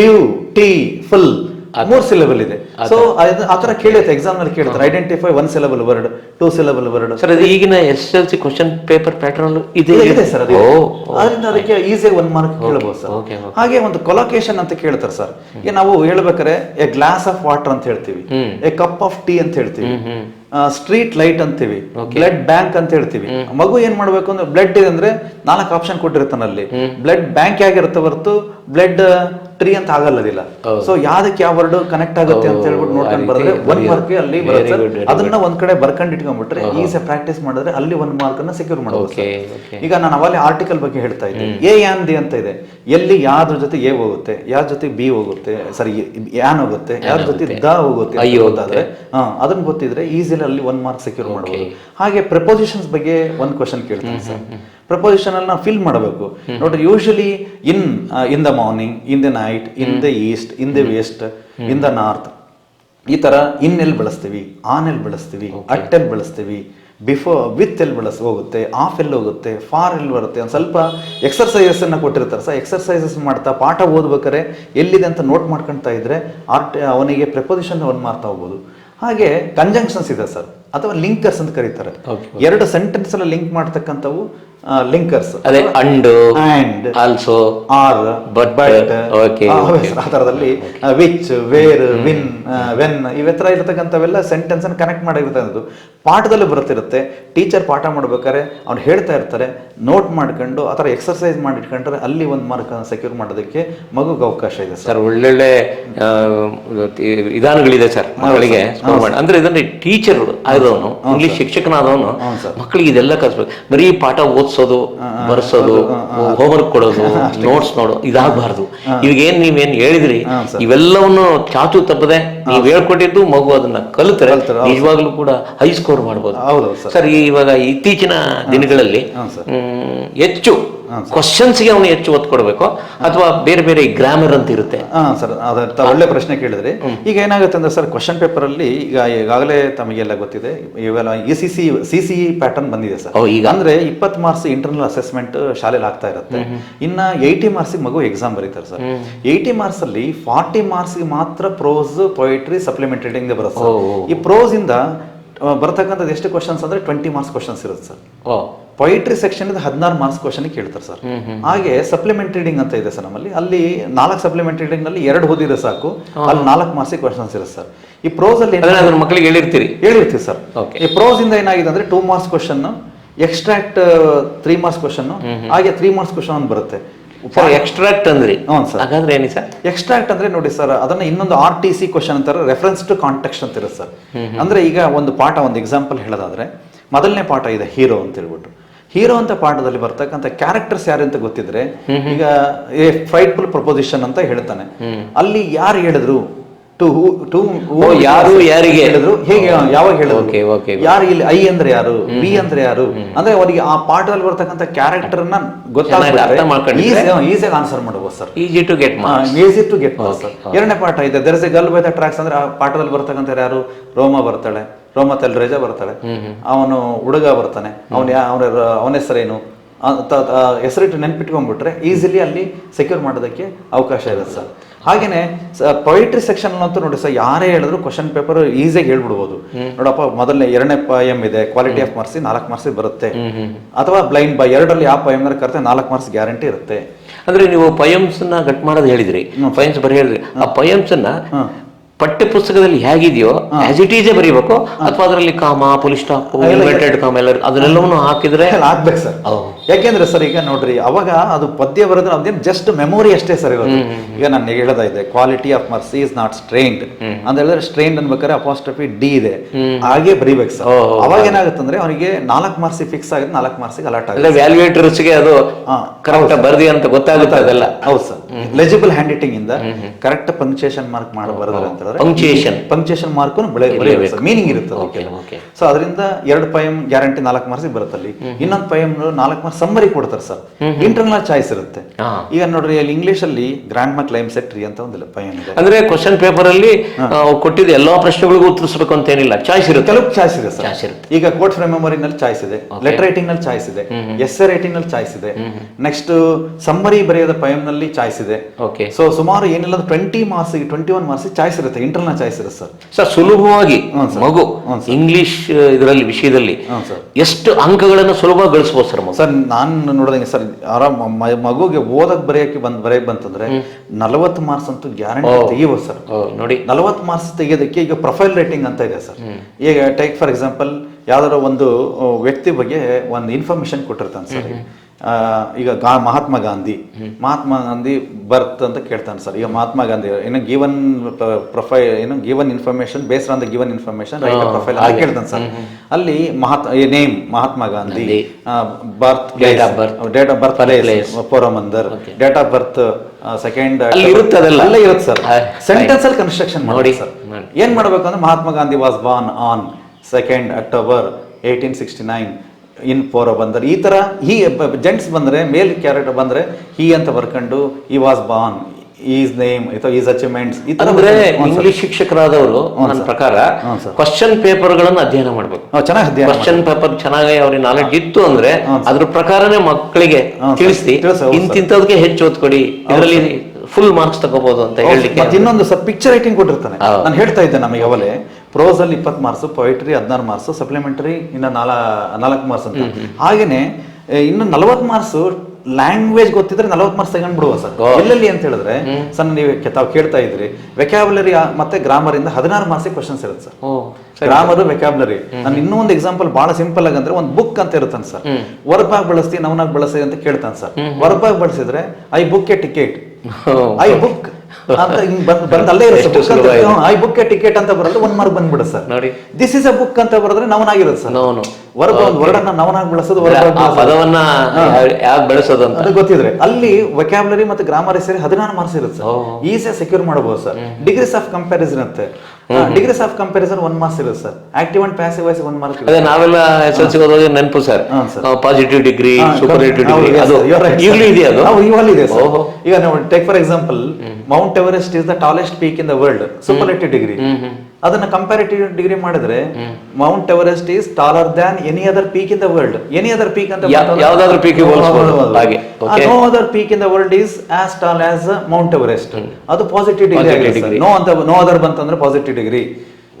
ಬ್ಯೂ ಟಿ ಫುಲ್ ಮೂರ್ ಸಿಲೆಬಲ್ ಇದೆ. ಸೊ ಆತರ ಕೇಳಿರುತ್ತೆ ಕೇಳುತ್ತೆ ಎಕ್ಸಾಮ್ನಲ್ಲಿ ಕೇಳ್ತಾರೆ identify one syllable word two syllable word sir ಅದು ಈಗಿನ S L C question paper pattern ಇದೆ ಇದೆ ಸರ್ ಅದು ಅದರಿಂದ ಅದಕ್ಕೆ ಈಸಿಯಾಗಿ ಒನ್ ಮಾರ್ಕ್ ಕೇಳಬಹುದು ಸರ್. ಹಾಗೆ ಒಂದು ಕೊಲೊಕೇಶನ್ ಅಂತ ಕೇಳ್ತಾರೆ ಸರ್ ಈಗ ನಾವು ಹೇಳ್ಬೇಕಾರೆ ಎ ಗ್ಲಾಸ್ ಆಫ್ ವಾಟರ್ ಅಂತ ಹೇಳ್ತೀವಿ. ಎ ಕಪ್ ಆಫ್ ಟೀ ಅಂತ ಹೇಳ್ತೀವಿ. ಸ್ಟ್ರೀಟ್ ಲೈಟ್ ಅಂತೀವಿ. ಬ್ಲಡ್ ಬ್ಯಾಂಕ್ ಅಂತ ಹೇಳ್ತೀವಿ. ಮಗು ಏನ್ ಮಾಡ್ಬೇಕು ಅಂದ್ರೆ ಬ್ಲಡ್ ಇದೆ ಅಂದ್ರೆ ನಾಲ್ಕು ಆಪ್ಷನ್ ಕೊಟ್ಟಿರ್ತಾನಲ್ಲಿ ಬ್ಲಡ್ ಬ್ಯಾಂಕ್ ಆಗಿರುತ್ತೆ ಹೊರತು? ಬ್ಲಡ್ ಟ್ರೀ ಅಂತ ಆಗಲ್ಲದಿಲ್ಲ. ಅದಿಲ್ಲ ಸೊ ಯಾವ್ದಕ್ಕೆ ಯಾವ ವರ್ಡ್ ಕನೆಕ್ಟ್ ಆಗುತ್ತೆ ಅಂತ ಹೇಳ್ಬಿಟ್ಟು ನೋಡ್ಕೊಂಡ್ ಬರ್ದ್ರೆ ಒನ್ ಮಾರ್ಕ್ ಅಲ್ಲಿ ಬರುತ್ತೆ. ಅದನ್ನ ಒಂದ್ ಕಡೆ ಬರ್ಕೊಂಡು ಇಟ್ಕೊಂಡ್ಬಿಟ್ರೆ ಈಸಿ ಪ್ರಾಕ್ಟೀಸ್ ಮಾಡಿದ್ರೆ ಅಲ್ಲಿ ಒಂದ್ ಮಾರ್ಕ್ ಅನ್ನ ಸೆಕ್ಯೂರ್ ಮಾಡಬಹುದು ಈಗ ನಾನು ಅವಲ್ಲಿ ಆರ್ಟಿಕಲ್ ಬಗ್ಗೆ ಹೇಳ್ತಾ ಇದ್ದೀನಿ ಎ ಯಾನ್ ದಿ ಅಂತ ಇದೆ. ಎಲ್ಲಿ ಯಾವ್ದ್ರ ಜೊತೆ ಎ ಹೋಗುತ್ತೆ ಯಾರ ಜೊತೆ ಬಿ ಹೋಗುತ್ತೆ ಸರಿ ಯಾನ್ ಹೋಗುತ್ತೆ ಯಾರ ಜೊತೆ ದ ಹೋಗುತ್ತೆ ಗೊತ್ತಾದ್ರೆ ಹಾ ಅದನ್ನ ಗೊತ್ತಿದ್ರೆ ಈಸಿಲಿ ಅಲ್ಲಿ ಒನ್ ಮಾರ್ಕ್ ಸೆಕ್ಯೂರ್ ಮಾಡಬಹುದು ಹಾಗೆ ಪ್ರಪೋಸಿಷನ್ಸ್ ಬಗ್ಗೆ ಒಂದ್ ಕ್ವಶನ್ ಕೇಳ್ತೀನಿ ಸರ್. ಪ್ರಪೋಸಿಷನ್ ಅಲ್ಲಿ ನಾವು ಫಿಲ್ ಮಾಡಬೇಕು ನೋಡ್ರಿ usually in in the morning in the night in the east in the west in the north ಈ ತರ ಇನ್ ಎಲ್ಲಿ ಬಳಸ್ತೀವಿ ಆನ್ ಎಲ್ಲಿ ಬಳಸ್ತೀವಿ ಅಟ್ ಎಲ್ಲಿ ಬಳಸ್ತೀವಿ ಬಿಫೋರ್ ವಿತ್ ಎಲ್ಲಿ ಬಳಸ್ ಹೋಗುತ್ತೆ ಆಫ್ ಎಲ್ಲಿ ಹೋಗುತ್ತೆ ಫಾರ್ ಎಲ್ಲಿ ಬರುತ್ತೆ. ಒಂದು ಸ್ವಲ್ಪ ಎಕ್ಸರ್ಸೈಸಸ್ ಅನ್ನ ಕೊಟ್ಟಿರ್ತಾರೆ. ಸರ್ ಎಕ್ಸರ್ಸೈಸಸ್ ಮಾಡ್ತಾ ಪಾಠ ಓದ್ಬೇಕಾರೆ ಎಲ್ಲಿದೆ ಅಂತ ನೋಟ್ ಮಾಡ್ಕೊಳ್ತಾ ಇದ್ರೆ ಆರ್ಟ್ ಅವನಿಗೆ ಪ್ರಪೋಸಿಷನ್ ಒಂದು ಮಾಡ್ತಾ ಹೋಗ್ಬೋದು ಹಾಗೆ ಕಂಜಂಕ್ಷನ್ಸ್ ಇದೆ ಸರ್. ಅಥವಾ ಲಿಂಕರ್ಸ್ ಅಂತ ಕರೀತಾರೆ. ಎರಡು ಸೆಂಟೆನ್ಸ್ ಎಲ್ಲ ಲಿಂಕ್ ಮಾಡ್ತಕ್ಕಂಥವು ಲಿಂಕರ್ಸ್ ಅದೇ and and also or but but okay. ಆ ತರದಲ್ಲಿ ವಿಚ್ ವೇರ್ ವಿನ್ ವೆನ್ ಇವೆತ್ರ ಇರತಕ್ಕಂಥವೆಲ್ಲ ಸೆಂಟೆನ್ಸ್ ಅನ್ನು ಕನೆಕ್ಟ್ ಮಾಡಿರ್ತಕ್ಕಂಥದ್ದು ಪಾಠದಲ್ಲಿ ಬರ್ತಿರುತ್ತೆ ಟೀಚರ್ ಪಾಠ ಮಾಡ್ಬೇಕಾದ್ರೆ ಅವ್ನು ಹೇಳ್ತಾ ಇರ್ತಾರೆ ನೋಟ್ ಮಾಡ್ಕೊಂಡು ಆ ಥರ ಎಕ್ಸರ್ಸೈಸ್ ಮಾಡಿಟ್ಕೊಂಡ್ರೆ ಅಲ್ಲಿ ಒಂದು ಮಾರ್ಕ್ ಸೆಕ್ಯೂರ್ ಮಾಡೋದಕ್ಕೆ ಮಗುಗೆ ಅವಕಾಶ ಇದೆ ಸರ್. ಒಳ್ಳೊಳ್ಳೆ ವಿಧಾನಗಳಿದೆ ಸರ್ ಮಕ್ಕಳಿಗೆ ಅಂದ್ರೆ ಇದನ್ನ ಟೀಚರ್ ಆದವನು ಇಂಗ್ಲಿಷ್ ಶಿಕ್ಷಕನಾದವನು ಮಕ್ಕಳಿಗೆ ಇದೆಲ್ಲ ಕಲಿಸ್ಬೇಕು. ಬರೀ ಪಾಠ ಓದಿಸೋದು ಬರ್ಸೋದು ಹೋಮ್ವರ್ಕ್ ಕೊಡೋದು ನೋಟ್ಸ್ ನೋಡೋದು ಇದಾಗಬಾರ್ದು. ಇವಾಗ ಏನ್ ನೀವೇನ್ ಹೇಳಿದ್ರಿ ಇವೆಲ್ಲವನ್ನು ಚಾಚು ತಪ್ಪದೆ ನೀವು ಹೇಳ್ಕೊಟ್ಟಿದ್ದು ಮಗು ಅದನ್ನ ಕಲಿತರೆ ನಿಜವಾಗ್ಲೂ ಕೂಡ ಹೈ ಸ್ಕೋರ್ ಮಾಡ್ಬೋದು. ಸರ್. ಇವಾಗ ಇತ್ತೀಚಿನ ದಿನಗಳಲ್ಲಿ ಹೆಚ್ಚು ಕ್ವಶನ್ಸ್ಗೆ ಅವನು ಹೆಚ್ಚು ಒತ್ತು ಕೊಡಬೇಕು. ಅಥವಾ ಬೇರೆ ಬೇರೆ ಗ್ರಾಮರ್ ಅಂತ ಇರುತ್ತೆ. ಹಾ ಸರ್ ಅದಂತ ಒಳ್ಳೆ ಪ್ರಶ್ನೆ ಕೇಳಿದ್ರಿ. ಈಗ ಏನಾಗುತ್ತೆ ಅಂದ್ರೆ ಸರ್ ಕ್ವಶನ್ ಪೇಪರ್ ಅಲ್ಲಿ ಈಗ ಈಗಾಗಲೇ ತಮಗೆಲ್ಲ ಗೊತ್ತಿದೆ. ಇವೆಲ್ಲ E C C C C pattern ಬಂದಿದೆ ಸರ್. ಈಗ? ಅಂದ್ರೆ ಇಪ್ಪತ್ ಮಾರ್ಕ್ಸ್ ಇಂಟರ್ನಲ್ ಅಸೆಸ್ಮೆಂಟ್ ಶಾಲೆಲಿ ಆಗ್ತಾ ಇರುತ್ತೆ. ಇನ್ನ ಏಯ್ಟಿ ಮಾರ್ಕ್ಸ್ ಮಗು ಎಕ್ಸಾಮ್ ಬರೀತಾರೆ ಸರ್. ಏಯ್ಟಿ ಮಾರ್ಕ್ಸ್ ಅಲ್ಲಿ ಫಾರ್ಟಿ ಮಾರ್ಕ್ಸ್ ಮಾತ್ರ ಪ್ರೋಸ್ ಪೊಯಿಟ್ರಿ ಸಪ್ಲಿಮೆಂಟ್ ರೀಡಿಂಗ್ ಬರುತ್ತೆ ಈ ಪ್ರೋಸ್ ಇಂದ ಬರ್ತಕ್ಕಂಥದ್ದು ಎಷ್ಟು ಕ್ವಶನ್ಸ್ ಅಂದ್ರೆ ಟ್ವೆಂಟಿ ಮಾರ್ಕ್ಸ್ ಕ್ವಶನ್ಸ್ ಇರುತ್ತೆ ಸರ್. ಪೊಯಿಟ್ರಿ ಸೆಕ್ಷನ್ ಹದಿನಾರು ಮಾರ್ಕ್ಸ್ ಕ್ವಶನ್ ಕೇಳ್ತಾರೆ ಸರ್. ಹಾಗೆ ಸಪ್ಲಿಮೆಂಟ್ ರೀಡಿಂಗ್ ಅಂತ ಇದೆ ಸರ್ ನಮ್ಮಲ್ಲಿ. ಅಲ್ಲಿ ನಾಲ್ಕು ಸಪ್ಲಿಮೆಂಟ್ ರೀಡಿಂಗ್ನಲ್ಲಿ ಎರಡು ಓದಿದ್ರೆ ಸಾಕು. ಅಲ್ಲಿ ನಾಲ್ಕು ಮಾರ್ಕ್ಸ್ ಕ್ವಶನ್ಸ್ ಇರುತ್ತೆ ಸರ್. ಈ ಪ್ರೋಸ್ ಅಲ್ಲಿ ಮಕ್ಕಳಿಗೆ ಹೇಳಿರ್ತೀರಿ. ಹೇಳಿರ್ತೀವಿ ಸರ್. ಈ ಪ್ರೋಸ್ ಇಂದ ಏನಾಗಿದೆ ಅಂದ್ರೆ two marks question extract three marks question ಹಾಗೆ ತ್ರೀ ಮಾರ್ಕ್ಸ್ ಕ್ವಶನ್ ಬರುತ್ತೆ. ಸರ್ ಎಕ್ಸ್ಟ್ರಾಕ್ಟ್ ಅಂದ್ರಿ. ಹ್ಞೂ ಸರ್. ಹಾಗಾದ್ರೆ ಏನಿ ಸರ್? ಎಕ್ಸ್ಟ್ರಾಕ್ಟ್ ಅಂದ್ರೆ ನೋಡಿ ಸರ್ ಅದನ್ನ ಇನ್ನೊಂದು ಆರ್ ಟಿ ಸಿ ಕ್ವಶನ್ ಅಂತಾರೆ ರೆಫರೆನ್ಸ್ ಟು ಕಾಂಟೆಕ್ಸ್ಟ್ ಅಂತ ಇರುತ್ತೆ ಸರ್ ಅಂದ್ರೆ ಈಗ ಒಂದು ಪಾಠ ಒಂದು ಎಕ್ಸಾಂಪಲ್ ಹೇಳೋದಾದ್ರೆ ಮೊದಲನೇ ಪಾಠ ಇದೆ ಹೀರೋ ಅಂತ ಹೇಳ್ಬಿಟ್ಟು ಹೀರೋ ಅಂತ ಪಾಠದಲ್ಲಿ ಬರ್ತಕ್ಕಂಥ ಕ್ಯಾರೆಕ್ಟರ್ಸ್ ಯಾರು ಅಂತ ಗೊತ್ತಿದ್ರೆ ಈಗ ಎ ಫೈಟ್ಫುಲ್ ಪ್ರಪೋಸಿಷನ್ ಅಂತ ಹೇಳ್ತಾನೆ. ಅಲ್ಲಿ ಯಾರು ಹೇಳಿದ್ರು? ಟು ಟು ಯಾರು ಯಾರಿಗೆ? ಹೇಳಿದ್ರು. ಹೇಗೆ ಯಾವಾಗ ಹೇಳಿದ್ರು. ಯಾರು ಇಲ್ಲಿ ಐ ಅಂದ್ರೆ ಯಾರು? ಬಿ ಅಂದ್ರೆ ಯಾರು? ಅಂದ್ರೆ ಅವರಿಗೆ ಆ ಪಾಠದಲ್ಲಿ ಬರ್ತಕ್ಕಂಥ ಕ್ಯಾರೆಕ್ಟರ್ನ? ಈಸಿಯಾಗಿ ಆನ್ಸರ್ ಮಾಡಬಹುದು sir. Easy to get easy to get ಎರಡನೇ ಪಾಠ ಇದೆ. There is a girl by the tracks ಅಂದ್ರೆ ಆ ಪಾಠದಲ್ಲಿ ಬರ್ತಕ್ಕಂಥ ಯಾರು? ರೋಮ ಬರ್ತಾಳೆ. ರೋಮ ತೆಲ್ರೇಜ ಬರ್ತಾಳೆ. ಅವನು ಹುಡುಗ ಬರ್ತಾನೆ. ಅವನ ಅವನ ಅವನ ಹೆಸರೇನು? ಹೆಸರಿಟ್ಟು ನೆನ್ಪಿಟ್ಕೊಂಡ್ಬಿಟ್ರೆ ಈಸಿಲಿ ಅಲ್ಲಿ ಸೆಕ್ಯೂರ್ ಮಾಡೋದಕ್ಕೆ ಅವಕಾಶ ಇದೆ ಸರ್. ಹಾಗೇನೆ ಪೊಯಿಟ್ರಿ ಸೆಕ್ಷನ್ ಅಂತೂ ನೋಡಿ ಸರ್ ಯಾರೇ ಹೇಳಿದ್ರು ಕ್ವಶನ್ ಪೇಪರ್ ಈಸಿಯಾಗಿ ಹೇಳ್ಬಿಡ್ಬೋದು. ನೋಡಪ್ಪ ಮೊದಲನೇ ಎರಡನೇ ಪಯಮ್ ಇದೆ ಕ್ವಾಲಿಟಿ ಆಫ್ ಮಾರ್ಕ್ಸ್ ನಾಲ್ಕು ಮಾರ್ಕ್ಸ್ ಬರುತ್ತೆ. ಅಥವಾ ಬ್ಲೈಂಡ್ ಬೈ ಎರಡರಲ್ಲಿ ಯಾವ ಪಯಮ್ ಕರೆತೆ ನಾಲ್ಕು ಮಾರ್ಕ್ಸ್ ಗ್ಯಾರಂಟಿ ಇರುತ್ತೆ. ಅಂದ್ರೆ ನೀವು ಪಯಮ್ಸ್ನ ಕಟ್ ಮಾಡೋದು ಹೇಳಿದ್ರಿ. ಪಯಮ್ಸ್ ಬರೀ ಹೇಳಿದ್ರಿ. ಆ ಪಯಮ್ಸ್ ಅನ್ನ ಪಠ್ಯ ಪುಸ್ತಕದಲ್ಲಿ ಹೇಗಿದೆಯೋ ಆಸ್ ಇಟ್ ಈಸೇ ಬರೀಬೇಕು? ಅಥವಾ ಅದರಲ್ಲಿ ಕಾಮ ಪುಲಿ ಸ್ಟಾಪ್ ಕಾಮ ಎಲ್ಲ ಅದನ್ನೆಲ್ಲವನ್ನು ಹಾಕಿದ್ರೆ ಹಾಕ್ಬೇಕು ಸರ್. ಯಾಕೆಂದ್ರೆ ಸರ್ ಈಗ ನೋಡ್ರಿ ಅವಾಗ ಅದು ಪದ್ಯ ಬರೋದ್ರೆ ಅದೇನು ಜಸ್ಟ್ ಮೆಮೊರಿ ಅಷ್ಟೇ ಸರ್ ಇರೋದು. ಈಗ ನಾನು ಹೇಳ್ತಾ ಇದೆ quality of mercy is not strained ಅಂತ ಹೇಳಿದ್ರೆ ಸ್ಟ್ರೈನ್ಡ್ ಅನ್ಬೇಕಾದ್ರೆ ಅಪಾಸ್ಟ್ರಫಿ ಡಿ ಇದೆ. ಹಾಗೆ ಬರಿಬೇಕು ಸರ್. ಅವಾಗ ಏನಾಗುತ್ತಂದ್ರೆ ಅವನಿಗೆ ನಾಲ್ಕು ಮಾರ್ಕ್ಸ್ ಫಿಕ್ಸ್ ಆಗುತ್ತೆ ನಾಲ್ಕು ಮಾರ್ಕ್ಸ್ ಅಲರ್ಟ್ ಆಗುತ್ತೆ. ವ್ಯಾಲ್ಯೂಯೇಟರ್ಸ್ಗೆ ಅದು ಕರೆಕ್ಟ್ ಬರ್ದಿ ಅಂತ ಗೊತ್ತಾಗುತ್ತೆ ಅದೆಲ್ಲ. ಹೌದು ಸರ್. ಲೆಜಿಬಲ್ ಹ್ಯಾಂಡ್ ರೈಟಿಂಗ್ ಇಂದ ಕರೆಕ್ಟ್ ಪಂಕ್ಚುಯೇಷನ್ ಮಾರ್ಕ್ ಮಾಡಬಾರದು ಅಂತ ಹೇಳಿದ್ರೆ ಪಂಕ್ಚುಯೇಷನ್ ಪಂಕ್ಚುಯೇಷನ್ ಮಾರ್ಕ್ ಮೀನಿಂಗ್ ಇರುತ್ತೆ ಓಕೆ ಓಕೆ ಸೊ ಅದರಿಂದ ಎರಡು ಪೈಮ್ ಗ್ಯಾರಂಟಿ ನಾಲ್ಕು ಮಾರ್ಕ್ಸ್ ಬರುತ್ತೆ ಅಲ್ಲಿ ಇನ್ನೊಂದು ಪೈಮ್ ನಾಲ್ಕು ಮಾರ್ಕ್ಸ್ ಸಮ್ಮರಿ ಕೊಡ್ತಾರೆ ಸರ್ ಇಂಟರ್ನಲ್ ಚಾಯ್ಸ್ ಇರುತ್ತೆ. ಈಗ ನೋಡ್ರಿ ಅಲ್ಲಿ ಇಂಗ್ಲಿಷ್ ಅಲ್ಲಿ ಗ್ರ್ಯಾಂಡ್ ಮಾ ಕ್ಲೈಮ್ ಸೆಕ್ಟ್ರಿ ಅಂತ ಒಂದು ಪೈಮ್ ಇದೆ. ಅಂದ್ರೆ ಕ್ವಶನ್ ಪೇಪರ್ ಅಲ್ಲಿ ಕೊಟ್ಟಿದ್ದ ಎಲ್ಲಾ ಪ್ರಶ್ನೆಗಳಿಗೂ ಉತ್ತರಿಸಬೇಕು ಅಂತ ಏನಿಲ್ಲ. ಚಾಯ್ಸ್ ಇರುತ್ತೆ. ಕೆಲವು ಚಾಯ್ಸ್ ಇದೆ ಸರ್ ಇರುತ್ತೆ. ಈಗ ಕೋರ್ಟ್ ಫ್ರೇಮ್ ಮೆಮೊರಿ ನಲ್ಲಿ ಚಾಯ್ಸ್ ಇದೆ. ಲೆಟರ್ ರೈಟಿಂಗ್ನಲ್ಲಿ ಚಾಯ್ಸ್ ಇದೆ. ಎಸ್ ರೈಟಿಂಗ್ನಲ್ಲಿ ಚಾಯ್ಸ್ ಇದೆ. ನೆಕ್ಸ್ಟ್ ಸಮ್ಮರಿ ಬರೆಯೋದ ಪೈಮ್ನಲ್ಲಿ ಚಾಯ್ಸ್ ಇದೆ. ಸೊ ಸುಮಾರು ಏನಿಲ್ಲ twenty marks twenty one marks choice ಇರುತ್ತೆ. ಇಂಟರ್ನಲ್ ಚಾಯ್ಸ್ ಇರುತ್ತೆ ಸರ್ ಸರ್ ಸುಲಭವಾಗಿ ಮಗು ಇಂಗ್ಲಿಷ್ ಇದರಲ್ಲಿ ವಿಷಯದಲ್ಲಿ ಎಷ್ಟು ಅಂಕಗಳನ್ನು ಸುಲಭ ಗಳಿಸಬಹುದು ಸರ್ ಸರ್ ನಾನು ನೋಡಿದಂಗೆ ಸರ್ ಆರಾಮ್ ಮಗುಗೆ ಓದಕ್ ಬರೆಯಕ್ಕೆ ಬಂದ್ ಬರೆಯಕ್ ಬಂತಂದ್ರೆ ನಲವತ್ತು ಮಾರ್ಕ್ಸ್ ಅಂತೂ ಗ್ಯಾರಂಟಿ ತೆಗಿಬೋದು ಸರ್. ನೋಡಿ. ನಲವತ್ತು ಮಾರ್ಕ್ಸ್ ತೆಗಿಯೋದಕ್ಕೆ ಈಗ ಪ್ರೊಫೈಲ್ ರೇಟಿಂಗ್ ಅಂತ ಇದೆ ಸರ್. ಈಗ ಟೇಕ್ ಫಾರ್ ಎಕ್ಸಾಂಪಲ್ ಯಾವ್ದಾರ ಒಂದು ವ್ಯಕ್ತಿ ಬಗ್ಗೆ ಒಂದು ಇನ್ಫಾರ್ಮೇಶನ್ ಕೊಟ್ಟಿರ್ತಾನೆ ಸರ್. ಈಗ ಗಾ ಮಹಾತ್ಮ ಗಾಂಧಿ. ಮಹಾತ್ಮ ಗಾಂಧಿ ಬರ್ತ್ ಅಂತ ಕೇಳ್ತಾನೆ ಸರ್. ಈಗ ಮಹಾತ್ಮ ಗಾಂಧಿ ಏನೋ ಗಿವನ್ ಪ್ರೊಫೈಲ್ ಏನು given information based on the given information right profile ಅಂತ ಕೇಳ್ತಾನೆ ಸರ್. ಅಲ್ಲಿ ಮಹಾತ್ name Mahatma Gandhi. Birth Date of birth. Date of birth place Porbandar date of birth second ಅಲ್ಲಿ ಇರುತ್ತೆ ಅದೆಲ್ಲ? ಅಲ್ಲೇ ಇರುತ್ತೆ ಸರ್. ಸೆಂಟೆನ್ಸ್ ಅಲ್ಲಿ ಕನ್ಸ್ಟ್ರಕ್ಷನ್ ನೋಡಿ ಸರ್. ಏನ್ ಮಾಡ್ಬೇಕು ಅಂದ್ರೆ Mahatma Gandhi was born on second October eighteen sixty nine in Porbandar ಈ ತರ ಹೀ ಜೆಂಟ್ಸ್ ಬಂದ್ರೆ ಮೇಲ್ ಕ್ಯಾರೆಕ್ಟರ್ ಬಂದ್ರೆ ಹೀ ಅಂತ ಬರ್ಕೊಂಡು ಈ ವಾಸ್ ಬಾನ್ ಈಸ್ ನೇಮ್ ಅಥವಾ ಈಸ್ ಅಚೀವ್ಮೆಂಟ್ಸ್ ಈ ಥರ ಅಂದ್ರೆ ಇಂಗ್ಲಿಷ್ ಶಿಕ್ಷಕರಾದವರು ನನ್ನ ಪ್ರಕಾರ. ಕ್ವಶನ್ ಪೇಪರ್ಗಳನ್ನು ಅಧ್ಯಯನ ಮಾಡಬೇಕು. ಚೆನ್ನಾಗಿ ಅಧ್ಯಯನ. ಕ್ವಶನ್ ಪೇಪರ್ ಚೆನ್ನಾಗಿ ಅವ್ರಿಗೆ ನಾಲೆಡ್ಜ್ ಇತ್ತು ಅಂದ್ರೆ ಅದ್ರ ಪ್ರಕಾರನೇ ಮಕ್ಕಳಿಗೆ. ತಿಳಿಸಿ ಇಂತಿಂಥದಕ್ಕೆ ಇಂತಿಂತದಕ್ಕೆ ಹೆಚ್ಚು ಓದ್ಕೊಡಿ. ಕೊಡಿ ಇದರಲ್ಲಿ ಫುಲ್ ಮಾರ್ಕ್ಸ್ ತಗೋಬಹುದು ಅಂತ ಹೇಳಲಿಕ್ಕೆ ಮತ್ತೆ ಇನ್ನೊಂದು ಸರ್ ಪಿಕ್ಚರ್ ರೈಟಿಂಗ್ ಕೊಟ್ಟಿರ್ತಾನೆ ನಾನು ಹೇಳ್ತಾ ಇದ್ದೆ ನಮಗೆ ಅವಲೇ. ಪ್ರೋಸ್ ಅಲ್ಲಿ ಇಪ್ಪತ್ತು ಮಾರ್ಕ್ಸ್ ಪೊಯಿಟ್ರಿ ಹದಿನಾರು ಮಾರ್ಕ್ಸ್ ಸಪ್ಲಿಮೆಂಟರಿ ಇನ್ನ ನಾಲ ನಾಲ್ಕು ಮಾರ್ಕ್ಸ್ ಅಂತ. ಹಾಗೇನೆ ಇನ್ನು ನಲವತ್ತು ಮಾರ್ಕ್ಸ್ ಲ್ಯಾಂಗ್ವೇಜ್ ಗೊತ್ತಿದ್ರೆ ನಲವತ್ತು ಮಾರ್ಕ್ಸ್ ತಗೊಂಡ್ಬಿಡುವ ಸರ್. ಎಲ್ಲೆಲ್ಲಿ ಅಂತ ಹೇಳಿದ್ರೆ ಸರ್ ನೀವು ತಾವು ಕೇಳ್ತಾ ಇದ್ರಿ ವೆಕ್ಯಾಬುಲರಿ ಮತ್ತೆ ಗ್ರಾಮರ್ ಇಂದ ಹದಿನಾರು ಮಾರ್ಕ್ಸ್ ಕ್ವಶನ್ಸ್ ಇರುತ್ತೆ ಸರ್. ಗ್ರಾಮರ್ ವೆಕ್ಯಾಬುಲರಿ ನಾನು ಇನ್ನೂ ಒಂದು ಎಕ್ಸಾಂಪಲ್ ಬಹಳ ಸಿಂಪಲ್ ಆಗಿ ಅಂದ್ರೆ ಒಂದು ಬುಕ್ ಅಂತ ಇರುತ್ತಾನೆ ಸರ್. ವರ್ಬ್ ಆಗಿ ಬಳಸ್ತಿ ನವನಾಗಿ ಬಳಸಿ ಅಂತ ಕೇಳ್ತಾನೆ ಸರ್. ವರ್ಬ್ ಆಗಿ ಬಳಸಿದ್ರೆ I book a ticket I book ಬಂದ್ ಅಲ್ಲೇ. ಐ ಬುಕ್ ಟಿಕೆಟ್ ಅಂತ ಬರೋದು ಒಂದ್ ಮಾರ್ಕ್ ಬಂದ್ಬಿಡುತ್ತೆ ಸರ್. ನೋಡಿ. ದಿಸ್ ಇಸ್ ಅ ಬುಕ್ ಅಂತ ಬರೆದ್ರೆ ನವನಾಗಿರುತ್ತೆ ಸರ್. ನೋನು ವರ್ಡ್ ಒಂದು ವರ್ಡನ್ನ ನವನಾಗಿ ಬಳಸೋದು ಪದವನ್ನ ಯಾಕೆ ಬೆಳೆಸೋದು ಅಂತ? ಅದು ಗೊತ್ತಿದ್ರೆ ಅಲ್ಲಿ ವೆಕ್ಯಾಬ್ಲರಿ ಮತ್ತೆ ಗ್ರಾಮರ್ ಸೇರಿ ಹದಿನಾರು ಮಾರ್ಕ್ಸ್ ಇರುತ್ತೆ. ಸರ್. ಈಸಿಯಾಗಿ ಸೆಕ್ಯೂರ್ ಮಾಡಬಹುದು ಸರ್. ಡಿಗ್ರೀಸ್ ಆಫ್ ಕಂಪ್ಯಾರಿಸನ್ ಅಂತೆ degrees of comparison one marks ಇರುತ್ತೆ sir active and passive voice one mark ಅದೇ ನಾವೆಲ್ಲ ಎಸ್ ಎಲ್ ಸಿ ನೆನಪು sir positive degree super degree ಅದು ಈಗಲೂ ಇದೆಯಾ ಅದು? ಇವಾಗಲೂ ಇದೆ. ಈಗ ನಾವು take for example Mount Everest is the tallest peak in the world super degree ಅದನ್ನ ಕಂಪ್ಯಾರಿಟಿವ್ ಡಿಗ್ರಿ ಮಾಡಿದ್ರೆ Mount Everest is taller than any other peak in the world any other peak ಅಂತ ಯಾವ್ದಾದ್ರು ಹೋಲಿಸ್ಬೋದು. No other peak in the world is as tall as Mount Everest ಅದು positive degree no ಅಂತ no other ಬಂತಂದ್ರೆ positive degree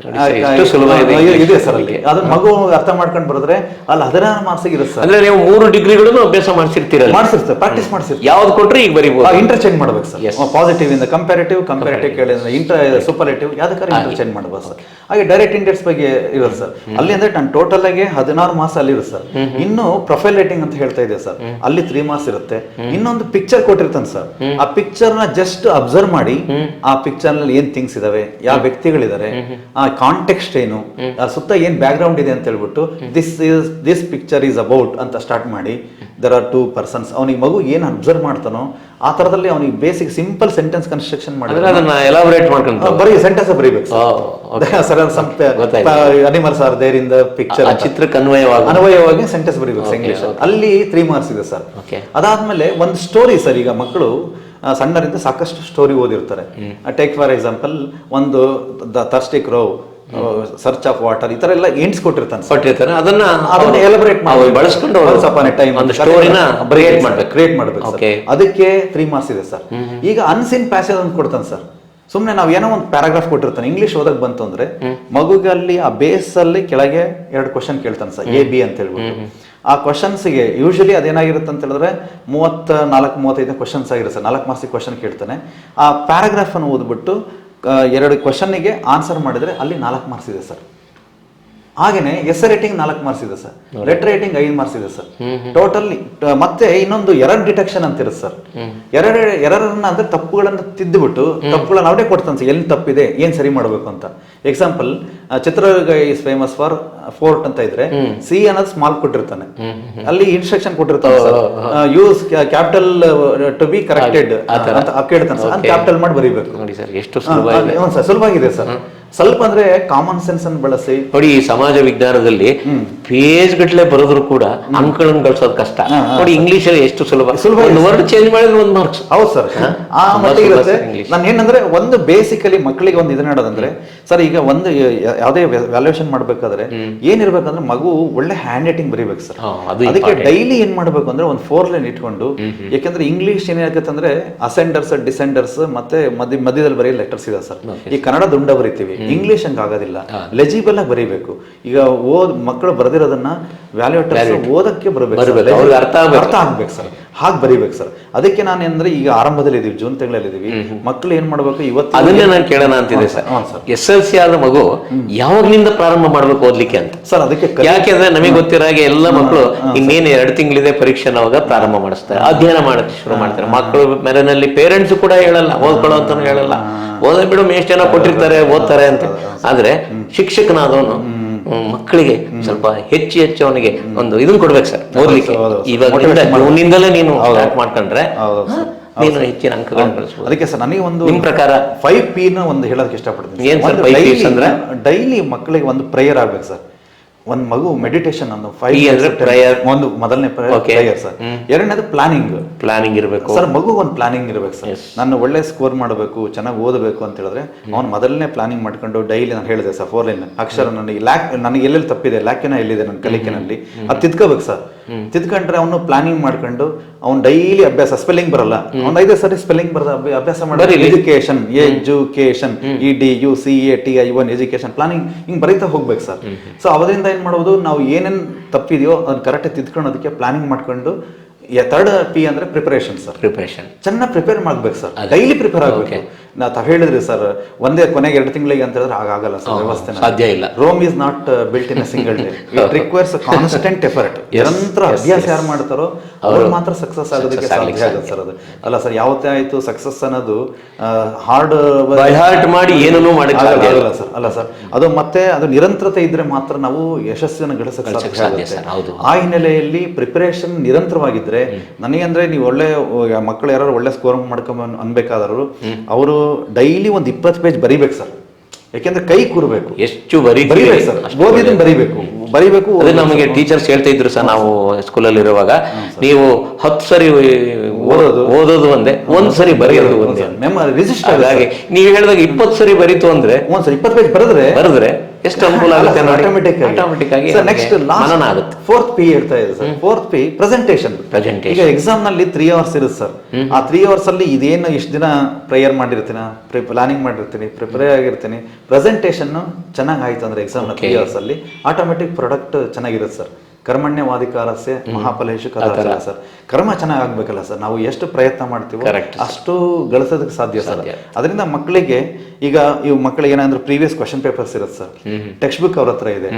ಎಷ್ಟು ಸುಲಭ ಇದೆ sir ಅಲ್ಲಿ. ಅದನ್ನ ಮಗು ಅರ್ಥ ಮಾಡ್ಕೊಂಡು ಬರೆದ್ರೆ ಅಲ್ಲಿ ಹದಿನಾರು ಮಾರ್ಕ್ಸ್ ಇರುತ್ತೆ ಸರ್. ಅಂದ್ರೆ ನೀವು ಮೂರು ಡಿಗ್ರಿಗಳನ್ನು ಅಭ್ಯಾಸ ಮಾಡಿಸಿರ್ತೀರಲ್ಲ. ಮಾಡ್ಸಿರ್ತಾರೆ ಪ್ರಾಕ್ಟೀಸ್ ಮಾಡ್ಸಿರ್ತಾರೆ ಯಾವ್ದು ಕೊಟ್ರೆ ಈಗ ಬರೀಬಹುದು ಇಂಟರ್ಚೇಂಜ್ ಮಾಡ್ಬೇಕು ಸರ್. ಪಾಸಿಟಿವ್ ಇಂದ ಕಂಪ್ಯಾರಿಟಿವ್ ಕಂಪ್ಯಾರಿಟಿವ್ ಕೇಳಿದ್ರೆ ಇಂಟರ್ ಸೂಪರ್ಲೇಟಿವ್ ಯಾವ್ದಕ್ಕಾರ ಇಂಟರ್ಚೇಂಜ್ ಮಾಡ್ಬೋದು ಸರ್. ಹಾಗೆ ಡೈರೆಕ್ಟ್ ಇಂಡೆಕ್ಸ್ ಬಗ್ಗೆ ಇರುತ್ತೆ ಸರ್. ಅಲ್ಲಿ ಅಂದ್ರೆ ನಾನು ಟೋಟಲ್ ಆಗಿ ಹದಿನಾರು ಮಾಸ ಅಲ್ಲಿ ಇರುತ್ತೆ ಸರ್. ಇನ್ನು ಪ್ರೊಫೈಲ್ ರೇಟಿಂಗ್ ಅಂತ ಹೇಳ್ತಾ ಇದೆ ಸರ್. ಅಲ್ಲಿ ತ್ರೀ ಮಾಸ್ ಇರುತ್ತೆ. ಇನ್ನೊಂದು ಪಿಕ್ಚರ್ ಕೊಟ್ಟಿರ್ತಾನೆ ಸರ್. ಆ ಪಿಕ್ಚರ್ನ ಜಸ್ಟ್ ಅಬ್ಸರ್ವ್ ಮಾಡಿ ಆ ಪಿಕ್ಚರ್ನಲ್ಲಿ ಏನ್ ಥಿಂಗ್ಸ್ ಇದಾವೆ ಯಾವ ವ್ಯಕ್ತಿಗಳಿದ್ದಾರೆ ಆ ಕಾಂಟೆಕ್ಸ್ಟ್ ಏನು? ಸುತ್ತ ಏನ್ ಬ್ಯಾಕ್ ಗ್ರೌಂಡ್ ಇದೆ ಅಂತ ಹೇಳ್ಬಿಟ್ಟು this is this picture is about ಅಂತ ಸ್ಟಾರ್ಟ್ ಮಾಡಿ ದರ್ ಆರ್ ಟೂ ಪರ್ಸನ್ಸ್ ಅವನಿಗೆ ಮಗು ಏನ್ ಅಬ್ಸರ್ವ್ ಮಾಡ್ತಾನೋ ಆ ತರದಲ್ಲಿ ಅವನಿಗೆ ಬೇಸಿಕ್ ಸಿಂಪಲ್ ಸೆಂಟೆನ್ಸ್ ಕನ್ಸ್ಟ್ರಕ್ಷನ್ ಮಾಡಿ ಅಂದ್ರೆ ಅದನ್ನ ಎಲಾಬರೇಟ್ ಮಾಡ್ಕೊಂತ. ಬರೀ ಸೆಂಟೆನ್ಸ್ ಬರೀಬೇಕು ಸರ್. ಗೊತ್ತಾಯ್ತು. Animals are there in the picture ಚಿತ್ರಕ್ಕೆ ಅನ್ವಯವಾಗಿ. ಅನ್ವಯವಾಗಿ ಸೆಂಟೆನ್ಸ್ ಬರೀಬೇಕು ಇಂಗ್ಲಿಷ್ ಅಲ್ಲಿ. ತ್ರೀ ಮಾರ್ಕ್ಸ್ ಇದೆ ಸರ್. ಅದಾದ್ಮೇಲೆ ಒಂದು ಸ್ಟೋರಿ ಸರ್ ಈಗ ಮಕ್ಕಳು ಸಣ್ಣರಿಂದ ಸಾಕಷ್ಟು ಸ್ಟೋರಿ ಓದಿರ್ತಾರೆ. ಟೇಕ್ ಫಾರ್ ಎಕ್ಸಾಂಪಲ್ ಒಂದು the thirsty crow search of water ಈ ತರ ಎಲ್ಲ ಎಂಟ್ಸ್ ಕೊಟ್ಟಿರ್ತಾನೆ ಕೊಟ್ಟಿರ್ತಾನೆ ಅದನ್ನ ಅದನ್ನ ಎಲೆಬ್ರೇಟ್ ಮಾಡಿ ಬಳಸ್ಕೊಂಡು ಟೈಮ್ ಒಂದು ಸ್ಟೋರಿನ ಕ್ರಿಯೇಟ್ ಮಾಡ್ಬೇಕು. ಕ್ರಿಯೇಟ್ ಮಾಡ್ಬೇಕು. ಅದಕ್ಕೆ ತ್ರೀ ಮಾರ್ಕ್ಸ್ ಇದೆ ಸರ್. ಈಗ ಅನ್ಸಿನ್ ಪ್ಯಾಸೇಜ್ ಅಂತ ಕೊಡ್ತಾನೆ ಸರ್. ಸುಮ್ನೆ ನಾವ್ ಏನೋ ಒಂದು ಪ್ಯಾರಾಗ್ರಾಫ್ ಕೊಟ್ಟಿರ್ತಾನೆ. ಇಂಗ್ಲಿಷ್ ಓದಕ್ ಬಂತು ಅಂದ್ರೆ ಮಗುಗಲ್ಲಿ ಆ ಬೇಸ್ ಅಲ್ಲಿ ಕೆಳಗೆ ಎರಡು ಕ್ವಶನ್ ಕೇಳ್ತಾನೆ ಸರ್. ಎ ಬಿ ಅಂತ ಹೇಳ್ಬಿಟ್ಟು. ಆ ಕ್ವಶನ್ಸ್ಗೆ ಯೂಶಲಿ ಅದೇನಾಗಿರುತ್ತೆ ಅಂತ ಹೇಳಿದ್ರೆ ಮೂವತ್ತ ನಾಲ್ಕು ಮೂವತ್ತೈದು ಕ್ವಶನ್ಸ್ ಆಗಿರುತ್ತೆ ನಾಲ್ಕು ಮಾರ್ಕ್ಸಿಗೆ ಕ್ವಶನ್ ಕೇಳ್ತಾನೆ. ಆ ಪ್ಯಾರಾಗ್ರಾಫನ್ನು ಓದ್ಬಿಟ್ಟು ಎರಡು ಕ್ವಶನ್ಗೆ ಆನ್ಸರ್ ಮಾಡಿದರೆ ಅಲ್ಲಿ ನಾಲ್ಕು ಮಾರ್ಕ್ಸ್ ಇದೆ ಸರ್. ಹಾಗೇನೆ ಎಸ್ ರೇಟಿಂಗ್ ನಾಲ್ಕು ಮಾರ್ಕ್ಸ್ ಇದೆ ಸರ್. ಲೆಟರ್ ರೇಟಿಂಗ್ ಐದು ಮಾರ್ಕ್ಸ್ ಇದೆ ಸರ್. ಟೋಟಲ್ ಮತ್ತೆ ಇನ್ನೊಂದು ಎರರ್ ಡಿಟೆಕ್ಷನ್ ಅಂತ ಇರುತ್ತೆ ಸರ್. ಎರರ್ ಎರರನ್ನ ಅಂದ್ರೆ ತಪ್ಪುಗಳನ್ನ ತಿದ್ದುಬಿಟ್ಟು ತಪ್ಪುಗಳನ್ನ ಅವಡೇ ಕೊಡ್ತಾನೆ ಸರ್. ಎಲ್ಲಿ ತಪ್ಪಿದೆ ಏನ್ ಸರಿ ಮಾಡಬೇಕು ಅಂತ. Example Chitradurga is famous for fort ಅಂತ ಇದ್ರೆ ಸಿ ಅನ್ನೋದು ಸ್ಮಾಲ್ ಕೊಟ್ಟಿರ್ತಾನೆ. ಅಲ್ಲಿ ಇನ್ಸ್ಟ್ರಕ್ಷನ್ ಕೊಟ್ಟಿರ್ತಾನೆ sir. Use capital to be corrected ಅಂತ ಕೇಳ್ತಾನೆ ಸರ್. ಕ್ಯಾಪಿಟಲ್ ಮಾಡಿ ಬರೀಬೇಕು. ನೋಡಿ ಸರ್ ಎಷ್ಟು ಸುಲಭ ಆಗಿದೆ ಸರ್. ಸ್ವಲ್ಪ ಅಂದ್ರೆ ಕಾಮನ್ ಸೆನ್ಸ್ ಅನ್ನು ಬಳಸಿ. ನೋಡಿ ಈ ಸಮಾಜ ವಿಜ್ಞಾನದಲ್ಲಿ ಪೇಜ್ ಗಟ್ಲೆ ಬರೋದ್ರು ಕೂಡ ಅಂಕಗಳನ್ನು ಗಳಿಸೋದು ಕಷ್ಟ. ನೋಡಿ ಇಂಗ್ಲಿಷ್ ಅಲ್ಲಿ ಎಷ್ಟು ಸುಲಭ. ಸುಲಭ ಒಂದು ವರ್ಡ್ ಚೇಂಜ್ ಮಾಡಿದ್ರೆ ಒಂದು ಮಾರ್ಕ್ಸ್ ಹೌದು ಸರ್. ಆ ಮಟ್ಟಿಗೆ ನಾನು ಏನಂದ್ರೆ ಒಂದು ಬೇಸಿಕಲಿ ಮಕ್ಕಳಿಗೆ ಒಂದು ಇದನ್ನ ಹೇಳೋದಂದ್ರೆ ಸರ್ ಈಗ ಒಂದು ಯಾವುದೇ ವ್ಯಾಲ್ಯೂಯೇಷನ್ ಮಾಡ್ಬೇಕಾದ್ರೆ ಏನಿರ್ಬೇಕಂದ್ರೆ ಮಗು ಒಳ್ಳೆ ಹ್ಯಾಂಡ್ ರೈಟಿಂಗ್ ಬರೀಬೇಕು ಸರ್. ಅದು ಅದಕ್ಕೆ ಡೈಲಿ ಏನ್ ಮಾಡ್ಬೇಕು ಅಂದ್ರೆ ಒಂದು ಫೋರ್ ಲೈನ್ ಇಟ್ಕೊಂಡು ಯಾಕಂದ್ರೆ ಇಂಗ್ಲಿಷ್ ಏನಾಗುತ್ತೆ ಅಂದ್ರೆ ಅಸೆಂಡರ್ಸ್ ಡಿಸೆಂಡರ್ಸ್ ಮತ್ತೆ ಮಧ್ಯ ಮಧ್ಯದಲ್ಲಿ ಬರೀ ಲೆಟರ್ಸ್ ಇದೆ ಸರ್. ಈ ಕನ್ನಡ ದುಂಡ ಬರಿತೀವಿ. ಇಂಗ್ಲಿಷ್ ಹಂಗ ಆಗೋದಿಲ್ಲ. ಲೆಜಿಬಲ್ ಆಗಿ ಬರೀಬೇಕು. ಈಗ ಓದ್ ಮಕ್ಕಳು ಬರೆದಿರೋದನ್ನ ವ್ಯಾಲ್ಯೂ ಓದಕ್ಕೆ ಬರಬೇಕು. ಅರ್ಥ ಆಗ್ಬೇಕು ಸರ್. ಹಾಗೆ ಬರೀಬೇಕು ಸರ್. ಅದಕ್ಕೆ ನಾನು ಅಂದ್ರೆ ಈಗ ಆರಂಭದಲ್ಲಿ ಇದೀವಿ ಜೂನ್ ತಿಂಗಳಲ್ಲಿ ಇದೀವಿ. ಮಕ್ಕಳು ಏನ್ ಮಾಡ್ಬೇಕು? ಇವತ್ತು ಅದನ್ನೇ ನಾನು ಕೇಳೋಣ ಅಂತಿದೆ ಸರ್. ಎಸ್ ಎಲ್ ಸಿ ಆದ ಮಗು ಯಾವಾಗ್ಲಿಂದ ಪ್ರಾರಂಭ ಮಾಡ್ಬೇಕು ಓದ್ಲಿಕ್ಕೆ ಅಂತ? ಸರ್ ಅದಕ್ಕೆ ಯಾಕೆಂದ್ರೆ ನಮಗೆ ಗೊತ್ತಿರೋ ಹಾಗೆ ಎಲ್ಲ ಮಕ್ಕಳು ಇನ್ನೇನು ಎರಡು ತಿಂಗಳಿದೆ ಪರೀಕ್ಷೆ ಅವಾಗ ಪ್ರಾರಂಭ ಮಾಡಿಸ್ತಾರೆ. ಅಧ್ಯಯನ ಮಾಡಕ್ಕೆ ಶುರು ಮಾಡ್ತಾರೆ. ಮಕ್ಕಳು ಮನೆಯಲ್ಲಿ ಪೇರೆಂಟ್ಸ್ ಕೂಡ ಹೇಳಲ್ಲ ಓದ್ಕೊಳ್ಳೋ ಅಂತ ಹೇಳಲ್ಲ. ಓದ ಬಿಡು ಎಷ್ಟು ಜನ ಕೊಟ್ಟಿರ್ತಾರೆ ಓದ್ತಾರೆ ಅಂತ. ಆದ್ರೆ ಶಿಕ್ಷಕನಾದವನು ಮಕ್ಕಳಿಗೆ ಸ್ವಲ್ಪ ಹೆಚ್ಚು ಹೆಚ್ಚು ಅವನಿಗೆ ಒಂದು ಇದನ್ನ ಕೊಡ್ಬೇಕು ಸರ್ ಓದ್ಲಿಕ್ಕೆ. ಇವಾಗಿಂದ ನೀನು. ಸ್ಟಾರ್ಟ್ ಮಾಡ್ಕೊಂಡ್ರೆ. ನೀನು ಹೆಚ್ಚಿನ ಅಂಕಗಳನ್ನು ಅದಕ್ಕೆ ಸರ್ ನನಗೆ ಒಂದು ನಿಮ್ಮ ಪ್ರಕಾರ? ಫೈವ್ ಪಿ ನ ಒಂದು ಹೇಳೋದಕ್ಕೆ ಇಷ್ಟಪಡ್ತೀನಿ ಏನು ಸರ್ ಫೈವ್ ಅಂದ್ರೆ? ಡೈಲಿ ಮಕ್ಕಳಿಗೆ ಒಂದು ಪ್ರೇಯರ್ ಆಗ್ಬೇಕು ಸರ್. ಒಂದ್ ಮಗು ಮೆಡಿಟೇಷನ್ ಒಂದು ಫೈವ್ ಪ್ರೇಯರ್ ಅಂದ್ರೆ. ಒಂದು ಮೊದಲನೇ ಪ್ರೇಯರ್ ಸರ್ ಎರಡನೇದು ಪ್ಲಾನಿಂಗ್ ಪ್ಲಾನಿಂಗ್ ಇರಬೇಕು. ಸರ್ ಮಗು ಒಂದು ಪ್ಲಾನಿಂಗ್ ಇರಬೇಕು ಸರ್. ನಾನು ಒಳ್ಳೆ ಸ್ಕೋರ್ ಮಾಡಬೇಕು ಚೆನ್ನಾಗಿ ಓದಬೇಕು ಅಂತ ಹೇಳಿದ್ರೆ ಅವ್ನು ಮೊದಲನೇ ಪ್ಲಾನಿಂಗ್ ಮಾಡ್ಕೊಂಡು ಡೈಲಿ ನಾನು ಹೇಳಿದೆ ಸರ್ ಫೋರ್ ಲೈನ್ ಅಕ್ಷರ ನನಗೆ ಲ್ಯಾಕ್ ನನಗೆ ಎಲ್ಲೆಲ್ಲಿ ತಪ್ಪಿದೆ ಲ್ಯಾಕಿನ ಎಲ್ಲಿದೆ ನನ್ನ ಕಲಿಕೆನಲ್ಲಿ? ಅದು ತಿದ್ಕೋಬೇಕು ಸರ್ ತಿದ್ಕೊಂಡ್ರೆ ಅವನು ಪ್ಲಾನಿಂಗ್ ಮಾಡ್ಕೊಂಡು ಅವ್ನು ಡೈಲಿ ಅಭ್ಯಾಸ ಸ್ಪೆಲ್ಲಿಂಗ್ ಬರಲ್ಲ. ಒಂದ್ ಐದೇ ಸರಿ ಸ್ಪೆಲ್ಲಿಂಗ್ ಬರದ ಅಭ್ಯಾಸ ಮಾಡಿ. Education education E D U C A T I O N education planning ಹಿಂಗ್ ಬರೀತಾ ಹೋಗ್ಬೇಕು ಸರ್. ಸೊ ಅವರಿಂದ ಏನ್ ಮಾಡೋದು ನಾವು ಏನೇನ್ ತಪ್ಪಿದೆಯೋ ಅದನ್ನ ಕರೆಕ್ಟ್ ತಿದ್ಕೊಂಡು ಅದಕ್ಕೆ ಪ್ಲಾನಿಂಗ್ ಮಾಡ್ಕೊಂಡು ಥರ್ಡ್ ಪಿ ಅಂದ್ರೆ ಪ್ರಿಪರೇಷನ್ ಸರ್ ಪ್ರಿಪರೇಷನ್ ಚೆನ್ನಾಗಿ ಪ್ರಿಪೇರ್ ಮಾಡ್ಬೇಕು ಸರ್ ಡೈಲಿ ಪ್ರಿಪೇರ್ ಆಗಬೇಕು. ನಾ ತಾವ್ ಹೇಳಿದ್ರಿ ಸರ್ ಒಂದೇ ಕೊನೆಗೆ ಎರಡು ತಿಂಗಳಿಗೆ ಅಂತ ಹೇಳಿದ್ರೆ ಆಗಾಗಲ್ಲ ಸರ್ ವ್ಯವಸ್ಥೆ ಸಾಧ್ಯ ಇಲ್ಲ. Rome is not built in single day it requires constant effort ನಿರಂತರ ಅಭ್ಯಾಸ ಯಾರು ಮಾಡ್ತಾರೋ ಅವ್ರು ಮಾತ್ರ ಸಕ್ಸಸ್ ಆಗೋದಕ್ಕೆ ಸಾಧ್ಯ ಆಗುತ್ತೆ ಸರ್ ಅದು. ಅಲ್ಲ ಸರ್ ಯಾವತ್ತೇ ಆಯ್ತು ಸಕ್ಸಸ್ ಅನ್ನೋದು ಹಾರ್ಡ್ ಹಾರ್ಟ್ ಮಾಡಿ ಏನನ್ನೂ ಮಾಡಿದ್ರೆ ಸರ್ ಅಲ್ಲ ಸರ್. ಅದು ಮತ್ತೆ ಅದು ನಿರಂತರತೆ ಇದ್ರೆ ಮಾತ್ರ ನಾವು ಯಶಸ್ಸನ್ನು ಗಳಿಸಕ್ಕೆ ಸಾಧ್ಯ ಹೌದು. ಆಗುತ್ತೆ. ಆ ಹಿನ್ನೆಲೆಯಲ್ಲಿ ಪ್ರಿಪರೇಷನ್ ನಿರಂತರವಾಗಿದ್ರೆ ನನಗೆ ಅಂದ್ರೆ ನೀವು ಒಳ್ಳೆ ಮಕ್ಕಳು ಯಾರು ಒಳ್ಳೆ ಸ್ಕೋರ್ ಮಾಡ್ಕೊಂಡ್ ಅನ್ಬೇಕಾದ್ರು ಅವರು ಡೈಲಿ ಒಂದು ಇಪ್ಪತ್ತು ಪೇಜ್ ಬರಿಬೇಕು ಸರ್. ಯಾಕೆಂದ್ರೆ ಕೈ ಕೂರ್ಬೇಕು. ಎಷ್ಟು ಬರೀ ಓದಿದ್ದನ್ನ ಬರಿಬೇಕು. ಬರಿಬೇಕು ಅದೇ ನಮಗೆ ಟೀಚರ್ಸ್ ಹೇಳ್ತಾ ಇದ್ರು ಸರ್ ನಾವು ಸ್ಕೂಲಲ್ಲಿ ಇರುವಾಗ ನೀವು ಹತ್ತು ಸರಿ ಓದೋದು. ಓದೋದು ಒಂದೇ ಒಂದ್ ಸರಿ ಬರೆಯೋದು ಒಂದೇ. ಮೆಮೊರಿ ರಿಜಿಸ್ಟರ್ ಹಾಗೆ ನೀವು ಹೇಳಿದಾಗ ಇಪ್ಪತ್ತು ಸರಿ ಬರೀತು ಅಂದ್ರೆ ಒಂದ್ ಸರ್ ಇಪ್ಪತ್ತು ಪೇಜ್ ಬರೆದ್ರೆ ಬರೆದ್ರೆ ಎಷ್ಟು ಅನುಕೂಲ ಆಗುತ್ತೆ ಆಟೋಮೆಟಿಕ್ ಆಟೋಮೆಟಿಕ್ ಆಗಿ ನೆಕ್ಸ್ಟ್ ಲಾಸ್ಟ್ ಮನನ ಆಗುತ್ತೆ. ಫೋರ್ತ್ ಪಿ ಹೇಳ್ತಾ ಇದೆ sir fourth P presentation presentation ಈಗ ಎಕ್ಸಾಮ್ನಲ್ಲಿ ತ್ರೀ ಅವರ್ಸ್ ಇರುತ್ತೆ ಸರ್ ಆ ತ್ರೀ ಅವರ್ಸ್ ಅಲ್ಲಿ ಇದೇನು ಇಷ್ಟು ದಿನ ಪ್ರೇಯರ್ ಮಾಡಿರ್ತೀನಿ? ಪ್ಲಾನಿಂಗ್ ಮಾಡಿರ್ತೀನಿ ಪ್ರಿಪೇರ್ ಆಗಿರ್ತೀನಿ. ಪ್ರೆಸೆಂಟೇಷನ್ ಚೆನ್ನಾಗಿ ಆಯ್ತು ಅಂದ್ರೆ ಎಕ್ಸಾಮ್ ತ್ರೀ ಅವರ್ಸ್ ಅಲ್ಲಿ. ಆಟೋಮೆಟಿಕ್ ಪ್ರಾಡಕ್ಟ್ ಚೆನ್ನಾಗಿರುತ್ತೆ ಸರ್ ಕರ್ಮಣ್ಯವಾಧಿಕಾರಸ್ಯ ಮಹಾಫಲೇಶು ಕದಾಚಾರ ಸರ್. ಕರ್ಮ ಚೆನ್ನಾಗಿ ಆಗ್ಬೇಕಲ್ಲ ಸರ್. ನಾವು ಎಷ್ಟು ಪ್ರಯತ್ನ ಮಾಡ್ತೀವೋ. ಅಷ್ಟು ಗಳಿಸೋದಕ್ಕೆ ಸಾಧ್ಯ ಸರ್. ಅದರಿಂದ ಮಕ್ಕಳಿಗೆ ಈಗ ಇವು ಮಕ್ಕಳಿಗೆ ಏನಾದ್ರು ಪ್ರೀವಿಯಸ್ ಕ್ವಶನ್ ಪೇಪರ್ಸ್ ಇರುತ್ತೆ ಸರ್. ಟೆಕ್ಸ್ಟ್ ಬುಕ್ ಅವ್ರ ಹತ್ರ ಇದೆ.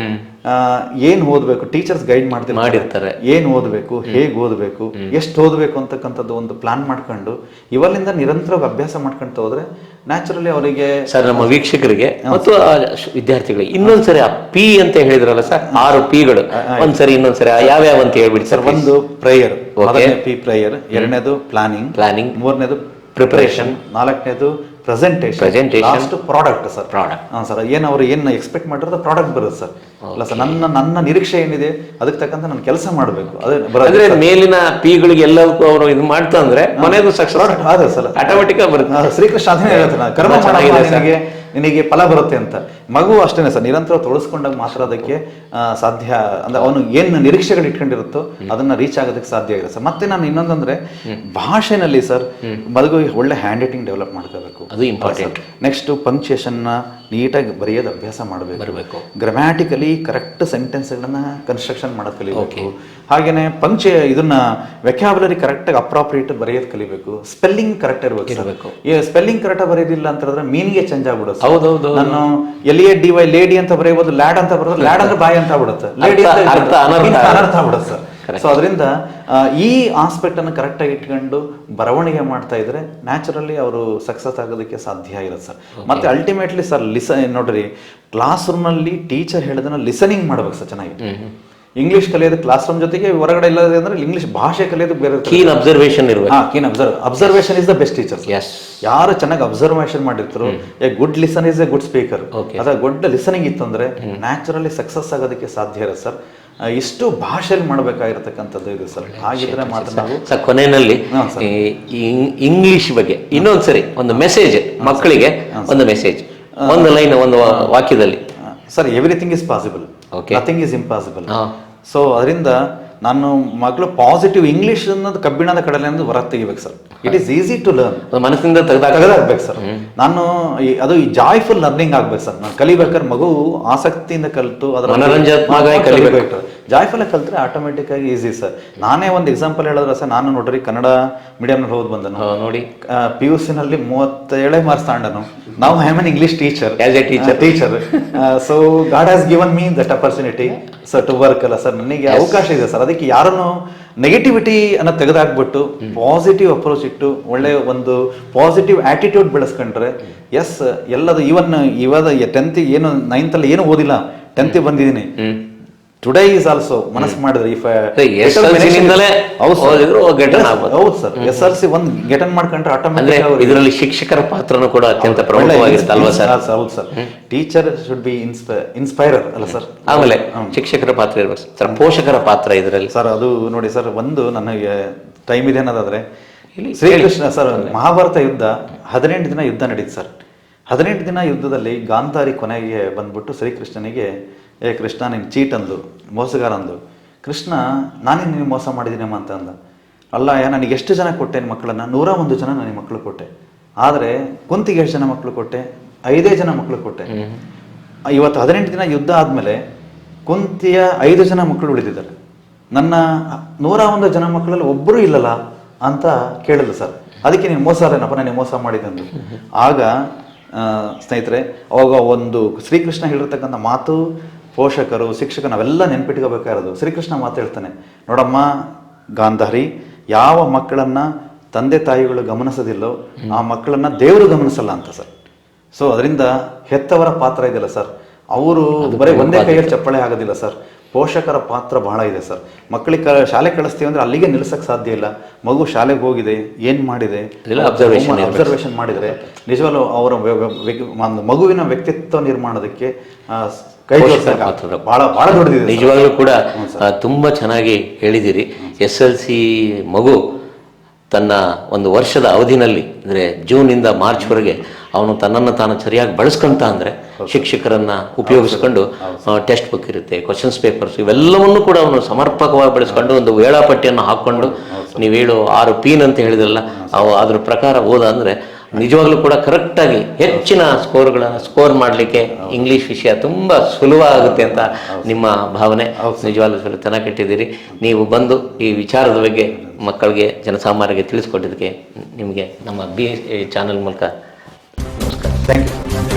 ಏನ್ ಓದ್ಬೇಕು? ಟೀಚರ್ಸ್ ಗೈಡ್ ಮಾಡ್ತಿರ್ತಾರೆ. ಮಾಡಿರ್ತಾರೆ. ಏನ್ ಓದ್ಬೇಕು? ಹೇಗೆ ಓದ್ಬೇಕು? ಎಷ್ಟು ಓದ್ಬೇಕು ಅಂತಕ್ಕಂಥದ್ದು ಒಂದು ಪ್ಲಾನ್ ಮಾಡ್ಕೊಂಡು ಇವಲ್ಲಿಂದ ನಿರಂತರವಾಗಿ ಅಭ್ಯಾಸ ಮಾಡ್ಕೊಂತ ಹೋದ್ರೆ ನ್ಯಾಚುರಲಿ ಅವರಿಗೆ ಸರ್ ನಮ್ಮ ವೀಕ್ಷಕರಿಗೆ ಮತ್ತು ವಿದ್ಯಾರ್ಥಿಗಳಿಗೆ ಇನ್ನೊಂದ್ಸರಿ ಆ ಪಿ ಅಂತ ಹೇಳಿದ್ರಲ್ಲ ಸರ್ ಆರು ಪಿಗಳು ಒಂದ್ಸರಿ ಇನ್ನೊಂದ್ಸರಿ ಯಾವ್ಯಾವ ಅಂತ ಹೇಳ್ಬಿಡಿ ಸರ್ ಒಂದು ಪ್ರೇಯರ್. ಪಿ ಪ್ರೇಯರ್ ಎರಡನೇದು ಪ್ಲಾನಿಂಗ್ ಪ್ಲಾನಿಂಗ್ ಮೂರನೇದು ಪ್ರಿಪರೇಷನ್ ನಾಲ್ಕನೇದು presentation Presentation. Last product sir product ಹಾಂ ಸರ್ ಏನು ಅವರು ಏನು ಎಕ್ಸ್ಪೆಕ್ಟ್ ಮಾಡಿರೋದು ಪ್ರಾಡಕ್ಟ್ ಬರುತ್ತೆ ಸರ್ ಅಲ್ಲ ಸರ್ ನನ್ನ ನನ್ನ ನಿರೀಕ್ಷೆ ಏನಿದೆ ಅದಕ್ಕೆ ತಕ್ಕಂತ ನಾನು ಕೆಲಸ ಮಾಡಬೇಕು. ಅದೇ ಅಂದ್ರೆ ಮೇಲಿನ ಪಿಗಳಿಗೆ ಎಲ್ಲದಕ್ಕೂ ಅವರು ಇದು ಮಾಡ್ತಾ ಅಂದ್ರೆ ಮನೆಯದು ಸಕ್ಸಸ್ ಅದೇ ಸರ್ ಆಟೋಮೆಟಿಕ್ ಬರುತ್ತೆ. ಶ್ರೀಕೃಷ್ಣ ಅದನ್ನೇ ಹೇಳ್ತಾನೆ. ಕರ್ಮ ತುಂಬಾ ಚೆನ್ನಾಗಿದೆ ಸರ್. ನಿನಗೆ ಫಲ ಬರುತ್ತೆ ಅಂತ. ಮಗು ಅಷ್ಟೇನೆ ಸರ್ ನಿರಂತರ ತೊಡಸ್ಕೊಂಡಾಗ ಮಾತ್ರ ಅದಕ್ಕೆ ಸಾಧ್ಯ ಅಂದ್ರೆ ಅವನು ಏನು ನಿರೀಕ್ಷೆಗಳು ಇಟ್ಕೊಂಡಿರುತ್ತೋ ಅದನ್ನ ರೀಚ್ ಆಗೋದಕ್ಕೆ ಸಾಧ್ಯ ಆಗಿದೆ ಸರ್. ಮತ್ತೆ ನಾನು ಇನ್ನೊಂದಂದ್ರೆ ಭಾಷೆನಲ್ಲಿ ಸರ್ ಮಗು ಒಳ್ಳೆ ಹ್ಯಾಂಡ್ ರೈಟಿಂಗ್ ಡೆವಲಪ್ ಮಾಡ್ಕೋಬೇಕು. ಅದು ಇಂಪಾರ್ಟೆಂಟ್ ನೆಕ್ಸ್ಟ್ ಪಂಕ್ಚುಯೇಷನ್ನ ನೀಟಾಗಿ ಬರೆಯೋದು ಅಭ್ಯಾಸ ಮಾಡಬೇಕು. ಬರಬೇಕು. ಗ್ರಾಮ್ಯಾಟಿಕಲಿ ಕರೆಕ್ಟ್ ಸೆಂಟೆನ್ಸ್ಗಳನ್ನ ಕನ್ಸ್ಟ್ರಕ್ಷನ್ ಮಾಡೋದು ಕಲಿಬೇಕು ಹಾಗೇನೆ ಪಂಕ್ಚೆ ಇದನ್ನ ವೆಕ್ಯಾಬುಲರಿ ಕರೆಕ್ಟಾಗಿ ಅಪ್ರಾಪ್ರಿಯೇಟ್ ಬರೆಯೋದು ಕಲಿಬೇಕು. ಸ್ಪೆಲ್ಲಿಂಗ್ ಕರೆಕ್ಟ್ ಇರಬೇಕು ಇರ್ಬೇಕು. ಸ್ಪೆಲ್ಲಿಂಗ್ ಕರೆಕ್ಟ್ ಬರೆಯೋದಿಲ್ಲ ಅಂತಂದ್ರೆ ಮೀನಿಗೆ ಚೇಂಜ್ ಆಗ್ಬಿಡುತ್ತೆ ಹೌದೌದು ನಾನು L A D Y lady ಅಂತ ಬರೆಯಬಹುದು ಲ್ಯಾಡ್ ಅಂತ ಬರೋದು ಲ್ಯಾಡ್ ಅಂದ್ರೆ ಬಾಯ್ ಅಂತ ಆಗ್ಬಿಡುತ್ತೆ. ಲೇಡಿ ಅನರ್ಥ. ಆಗ್ಬಿಡುತ್ತೆ ಸರ್. ಸೊ ಅದರಿಂದ ಈ ಆಸ್ಪೆಕ್ಟ್ ಅನ್ನು ಕರೆಕ್ಟ್ ಆಗಿ ಇಟ್ಕೊಂಡು ಬರವಣಿಗೆ ಮಾಡ್ತಾ ಇದ್ರೆ ನ್ಯಾಚುರಲಿ ಅವರು ಸಕ್ಸಸ್ ಆಗೋದಕ್ಕೆ ಸಾಧ್ಯ ಇರುತ್ತೆ ಸರ್. ಮತ್ತೆ ಅಲ್ಟಿಮೇಟ್ಲಿ ಸರ್ ಲಿಸ ನೋಡ್ರಿ ಕ್ಲಾಸ್ ರೂಮ್ನಲ್ಲಿ ಟೀಚರ್ ಹೇಳೋದನ್ನ ಲಿಸನಿಂಗ್ ಮಾಡ್ಬೇಕು ಸರ್ ಚೆನ್ನಾಗಿ. ಇಂಗ್ಲಿಷ್ ಕಲಿಯೋದು ಕ್ಲಾಸ್ ರೂಮ್ ಜೊತೆಗೆ ಹೊರಗಡೆ ಇಲ್ಲದೆ ಅಂದ್ರೆ ಇಂಗ್ಲಿಷ್ ಭಾಷೆ ಕಲಿಯೋದು ಬೇರೆ. ಕೀನ್ ಅಬ್ಸರ್ವೇಷನ್ ಇರುವ ಹಾಂ keen observe observation is the best teacher S ಯಾರು ಚೆನ್ನಾಗಿ observation ಮಾಡಿರ್ತಾರೋ A good listen is a good speaker okay ಅದ ಗುಡ್ ಲಿಸನಿಂಗ್ ಇತ್ತು ಅಂದ್ರೆ ನ್ಯಾಚುರಲಿ ಸಕ್ಸಸ್ ಆಗೋದಕ್ಕೆ ಸಾಧ್ಯ ಇರುತ್ತೆ ಸರ್. ಇಷ್ಟು ಭಾಷೆಯಲ್ಲಿ ಮಾಡಬೇಕಾಗಿರತಕ್ಕಂಥದ್ದು ಇದು ಸರ್. ಹಾಗಿದ್ರೆ ಮಾತ್ರ ನಾವು ಸರ್ ಕೊನೆಯಲ್ಲಿ ಇಂಗ್ಲಿಷ್ ಬಗ್ಗೆ ಇನ್ನೊಂದ್ಸರಿ ಒಂದು ಮೆಸೇಜ್ ಮಕ್ಕಳಿಗೆ ಒಂದು ಮೆಸೇಜ್ ಒಂದು ಲೈನ್ ಒಂದು ವಾಕ್ಯದಲ್ಲಿ. Sir everything is possible Okay. Nothing is impossible ಹಾ. ಸೊ ಅದರಿಂದ ನಾನು ಮಗಳು ಪಾಸಿಟಿವ್ ಇಂಗ್ಲಿಷ್ ಅನ್ನೋದು ಕಬ್ಬಿಣದ ಕಡಲೆ ಅನ್ನೋದು ಹೊರ ತೆಗಿಬೇಕು sir it is easy to learn ಮನಸ್ಸಿಂದ ತೆಗೆದಾಗ ಸರ್ ನಾನು ಈ- ಅದು ಈ ಜಾಯ್ಫುಲ್ ಲರ್ನಿಂಗ್ ಆಗ್ಬೇಕು ಸರ್ ನಾನು ಕಲಿಬೇಕಾದ್ರೆ ಮಗು ಆಸಕ್ತಿಯಿಂದ ಕಲಿತು ಅದರ ಮನರಂಜನಾತ್ಮಕವಾಗಿ ಕಲಿಬೇಕು. ಜಾಯ್ಫುಲ್ ಕಲ್ತ್ರೆ ಆಟೋಮೆಟಿಕ್ ಆಗಿ ಈಸಿ ಸರ್ ನಾನೇ ಒಂದು ಎಕ್ಸಾಂಪಲ್ ಹೇಳಿದ್ರೆ ಸರ್ ನಾನು ನೋಡ್ರಿ ಕನ್ನಡ ಮೀಡಿಯಂ ಹೋದ್ ಬಂದನು. ನೋಡಿ. ಪಿ ಯು ಸಿ ನಲ್ಲಿ ಮೂವತ್ತೇಳೇ ಮಾರ್ಕ್ಸ್ ತಾಂಡನು. ನಾವು I an English teacher as a teacher teacher so God has given me that opportunity sir to work ಅಲ್ಲ ಸರ್ ನನಗೆ ಅವಕಾಶ ಇದೆ ಸರ್ ಅದಕ್ಕೆ ಯಾರನ್ನು ನೆಗೆಟಿವಿಟಿ ಅನ್ನ ತೆಗೆದಾಕ್ಬಿಟ್ಟು ಪಾಸಿಟಿವ್ ಅಪ್ರೋಚ್ ಇಟ್ಟು ಒಳ್ಳೆ ಒಂದು ಪಾಸಿಟಿವ್ ಆಟಿಟ್ಯೂಡ್ ಬೆಳೆಸ್ಕೊಂಡ್ರೆ ಎಸ್ ಎಲ್ಲದು ಇವನ್ ಇವಾಗ ಟೆಂತ್ ಏನು ನೈನ್ತ್ ಅಲ್ಲಿ ಏನು ಓದಿಲ್ಲ ಟೆಂತ್ ಬಂದಿದ್ದೀನಿ. ಟುಡೇ ಈಸ್ ಆಲ್ಸೋ ಮನಸ್ಸು ಮಾಡಿದ್ರೆ ಇಫ್ ಗೆಟನ್ ಆಗ್ಬೋದು. ಹೌದು ಸರ್. ಎಸ್ ಆರ್ ಸಿ ಒಂದ್ ಗೆಟನ್ ಮಾಡ್ಕೊಂಡ್ರೆ ಆಟೋಮೆಟಿಕ್ ಇದರಲ್ಲಿ ಶಿಕ್ಷಕರ ಪಾತ್ರನೂ ಕೂಡ ಅತ್ಯಂತ ಪ್ರಮುಖವಾಗಿರುತ್ತೆ ಅಲ್ವಾ ಸರ್? ಹೌದು sir. Teacher should be inspirer ಅಲ್ಲ ಸರ್? ಆಮೇಲೆ ಶಿಕ್ಷಕರ ಪಾತ್ರ ಇರ್ಬೇಕು ಸರ್. ಪೋಷಕರ ಪಾತ್ರ ಇದರಲ್ಲಿ. ಸರ್ ಅದು ನೋಡಿ ಸರ್ ಒಂದು ನನಗೆ ಟೈಮ್ ಇದೆ ಅನ್ನೋದಾದ್ರೆ ಶ್ರೀಕೃಷ್ಣ ಸರ್ ಮಹಾಭಾರತ ಯುದ್ಧ ಹದಿನೆಂಟು ದಿನ ಯುದ್ಧ ನಡೀತು ಸರ್. ಹದಿನೆಂಟು ದಿನ ಯುದ್ಧದಲ್ಲಿ ಗಾಂಧಾರಿ ಕೊನೆಗೆ ಬಂದ್ಬಿಟ್ಟು ಶ್ರೀಕೃಷ್ಣನಿಗೆ ಏ ಕೃಷ್ಣ ನೀನು ಚೀಟ್ ಅಂದು ಮೋಸಗಾರ ಅಂದು ಕೃಷ್ಣ ನಾನೇ ನಿನಗೆ ಮೋಸ ಮಾಡಿದ್ದೀನಮ್ಮ ಅಂತ ಅಂದ ಅಲ್ಲ ಯಾ ನನಗೆ ಎಷ್ಟು ಜನ ಕೊಟ್ಟೆ ನಿನ್ನ ಮಕ್ಕಳನ್ನ? ನೂರ ಒಂದು ಜನ ನನಗೆ ಮಕ್ಕಳು ಕೊಟ್ಟೆ. ಆದರೆ ಕುಂತಿಗೆ ಎಷ್ಟು ಜನ ಮಕ್ಕಳು ಕೊಟ್ಟೆ? ಐದೇ ಜನ ಮಕ್ಕಳು ಕೊಟ್ಟೆ. ಇವತ್ತು ಹದಿನೆಂಟು ದಿನ ಯುದ್ಧ ಆದಮೇಲೆ ಕುಂತಿಯ ಐದು ಜನ ಮಕ್ಕಳು ಉಳಿದಿದ್ದಾರೆ. ನನ್ನ ನೂರ ಒಂದು ಜನ ಮಕ್ಕಳಲ್ಲಿ ಒಬ್ಬರೂ ಇಲ್ಲಲ್ಲ ಅಂತ ಕೇಳಿದ್ರು ಸರ್. ಅದಕ್ಕೆ ನೀನು ಮೋಸ ಅಲ್ಲೇನಪ್ಪ ನನಗೆ ಮೋಸ ಮಾಡಿದಂದು ಆಗ ಸ್ನೇಹಿತರೆ ಅವಾಗ ಒಂದು ಶ್ರೀಕೃಷ್ಣ ಹೇಳಿರ್ತಕ್ಕಂಥ ಮಾತು ಪೋಷಕರು ಶಿಕ್ಷಕ ನಾವೆಲ್ಲ ನೆನ್ಪಿಟ್ಕೋಬೇಕಾಗಿರೋದು. ಶ್ರೀಕೃಷ್ಣ ಮಾತು ಹೇಳ್ತಾನೆ ನೋಡಮ್ಮ ಗಾಂಧಾರಿ ಯಾವ ಮಕ್ಕಳನ್ನ ತಂದೆ ತಾಯಿಗಳು ಗಮನಿಸೋದಿಲ್ಲೋ ಆ ಮಕ್ಕಳನ್ನ ದೇವರು ಗಮನಿಸಲ್ಲ ಅಂತ ಸರ್. ಸೊ ಅದರಿಂದ ಹೆತ್ತವರ ಪಾತ್ರ ಇದೆಯಲ್ಲ ಸರ್. ಅವರು ಬರೀ ಒಂದೇ ಕೈಯಲ್ಲಿ ಚಪ್ಪಳೆ ಆಗೋದಿಲ್ಲ ಸರ್. ಪೋಷಕರ ಪಾತ್ರ ಬಹಳ ಇದೆ ಸರ್. ಮಕ್ಕಳಿಗೆ ಕ- ಶಾಲೆ ಕಳಿಸ್ತೀವಿ ಅಂದ್ರೆ ಅಲ್ಲಿಗೆ ನಿಲ್ಸಕ್ ಸಾಧ್ಯ ಇಲ್ಲ. ಮಗು ಶಾಲೆಗೆ ಹೋಗಿದೆ ಏನ್ ಮಾಡಿದೆ. ಅಬ್ಸರ್ವೇಷನ್ ಮಾಡಿದ್ರೆ ನಿಜವಲ್ಲೂ ಅವರ ಮಗುವಿನ ವ್ಯಕ್ತಿತ್ವ ನಿರ್ಮಾಣದಕ್ಕೆ ಕೈ ಪಾತ್ರದ ಬಹಳ ಬಹಳ ದೊಡ್ಡದಿದೆ ಸರ್. ನಿಜವಾಗ್ಲೂ ಕೂಡ ತುಂಬಾ ಚೆನ್ನಾಗಿ ಹೇಳಿದಿರಿ. ಎಸ್ ಎಲ್ ಸಿ ಮಗು ತನ್ನ ಒಂದು ವರ್ಷದ ಅವಧಿನಲ್ಲಿ ಅಂದರೆ ಜೂನಿಂದ ಮಾರ್ಚ್ವರೆಗೆ ಅವನು ತನ್ನನ್ನು ತಾನು ಸರಿಯಾಗಿ ಬಳಸ್ಕೊಂತ ಅಂದರೆ ಶಿಕ್ಷಕರನ್ನ ಉಪಯೋಗಿಸ್ಕೊಂಡು ಟೆಸ್ಟ್ ಬುಕ್ ಇರುತ್ತೆ ಕ್ವಶನ್ಸ್ ಪೇಪರ್ಸ್ ಇವೆಲ್ಲವನ್ನು ಕೂಡ ಅವನು ಸಮರ್ಪಕವಾಗಿ ಬಳಸ್ಕೊಂಡು ಒಂದು ವೇಳಾಪಟ್ಟಿಯನ್ನು ಹಾಕ್ಕೊಂಡು ನೀವು ಹೇಳು ಆರು ಪೀನ್ ಅಂತ ಹೇಳಿದ್ರಲ್ಲ ಅವು ಅದ್ರ ಪ್ರಕಾರ ಓದ ಅಂದರೆ ನಿಜವಾಗ್ಲೂ ಕೂಡ ಕರೆಕ್ಟಾಗಿ ಹೆಚ್ಚಿನ ಸ್ಕೋರ್ಗಳನ್ನು ಸ್ಕೋರ್ ಮಾಡಲಿಕ್ಕೆ ಇಂಗ್ಲಿಷ್ ವಿಷಯ ತುಂಬ ಸುಲಭ ಆಗುತ್ತೆ ಅಂತ ನಿಮ್ಮ ಭಾವನೆ. ನಿಜವಾಗ್ಲೂ ಸ್ವಲ್ಪ ಚೆನ್ನಾಗಿ ಇಟ್ಟಿದ್ದೀರಿ ನೀವು ಬಂದು ಈ ವಿಚಾರದ ಬಗ್ಗೆ ಮಕ್ಕಳಿಗೆ ಜನಸಾಮಾನ್ಯರಿಗೆ ತಿಳಿಸ್ಕೊಟ್ಟಿದ್ದಕ್ಕೆ ನಿಮಗೆ ನಮ್ಮ ಬಿ ಚಾನಲ್ ಮೂಲಕ ನಮಸ್ಕಾರ. Thank you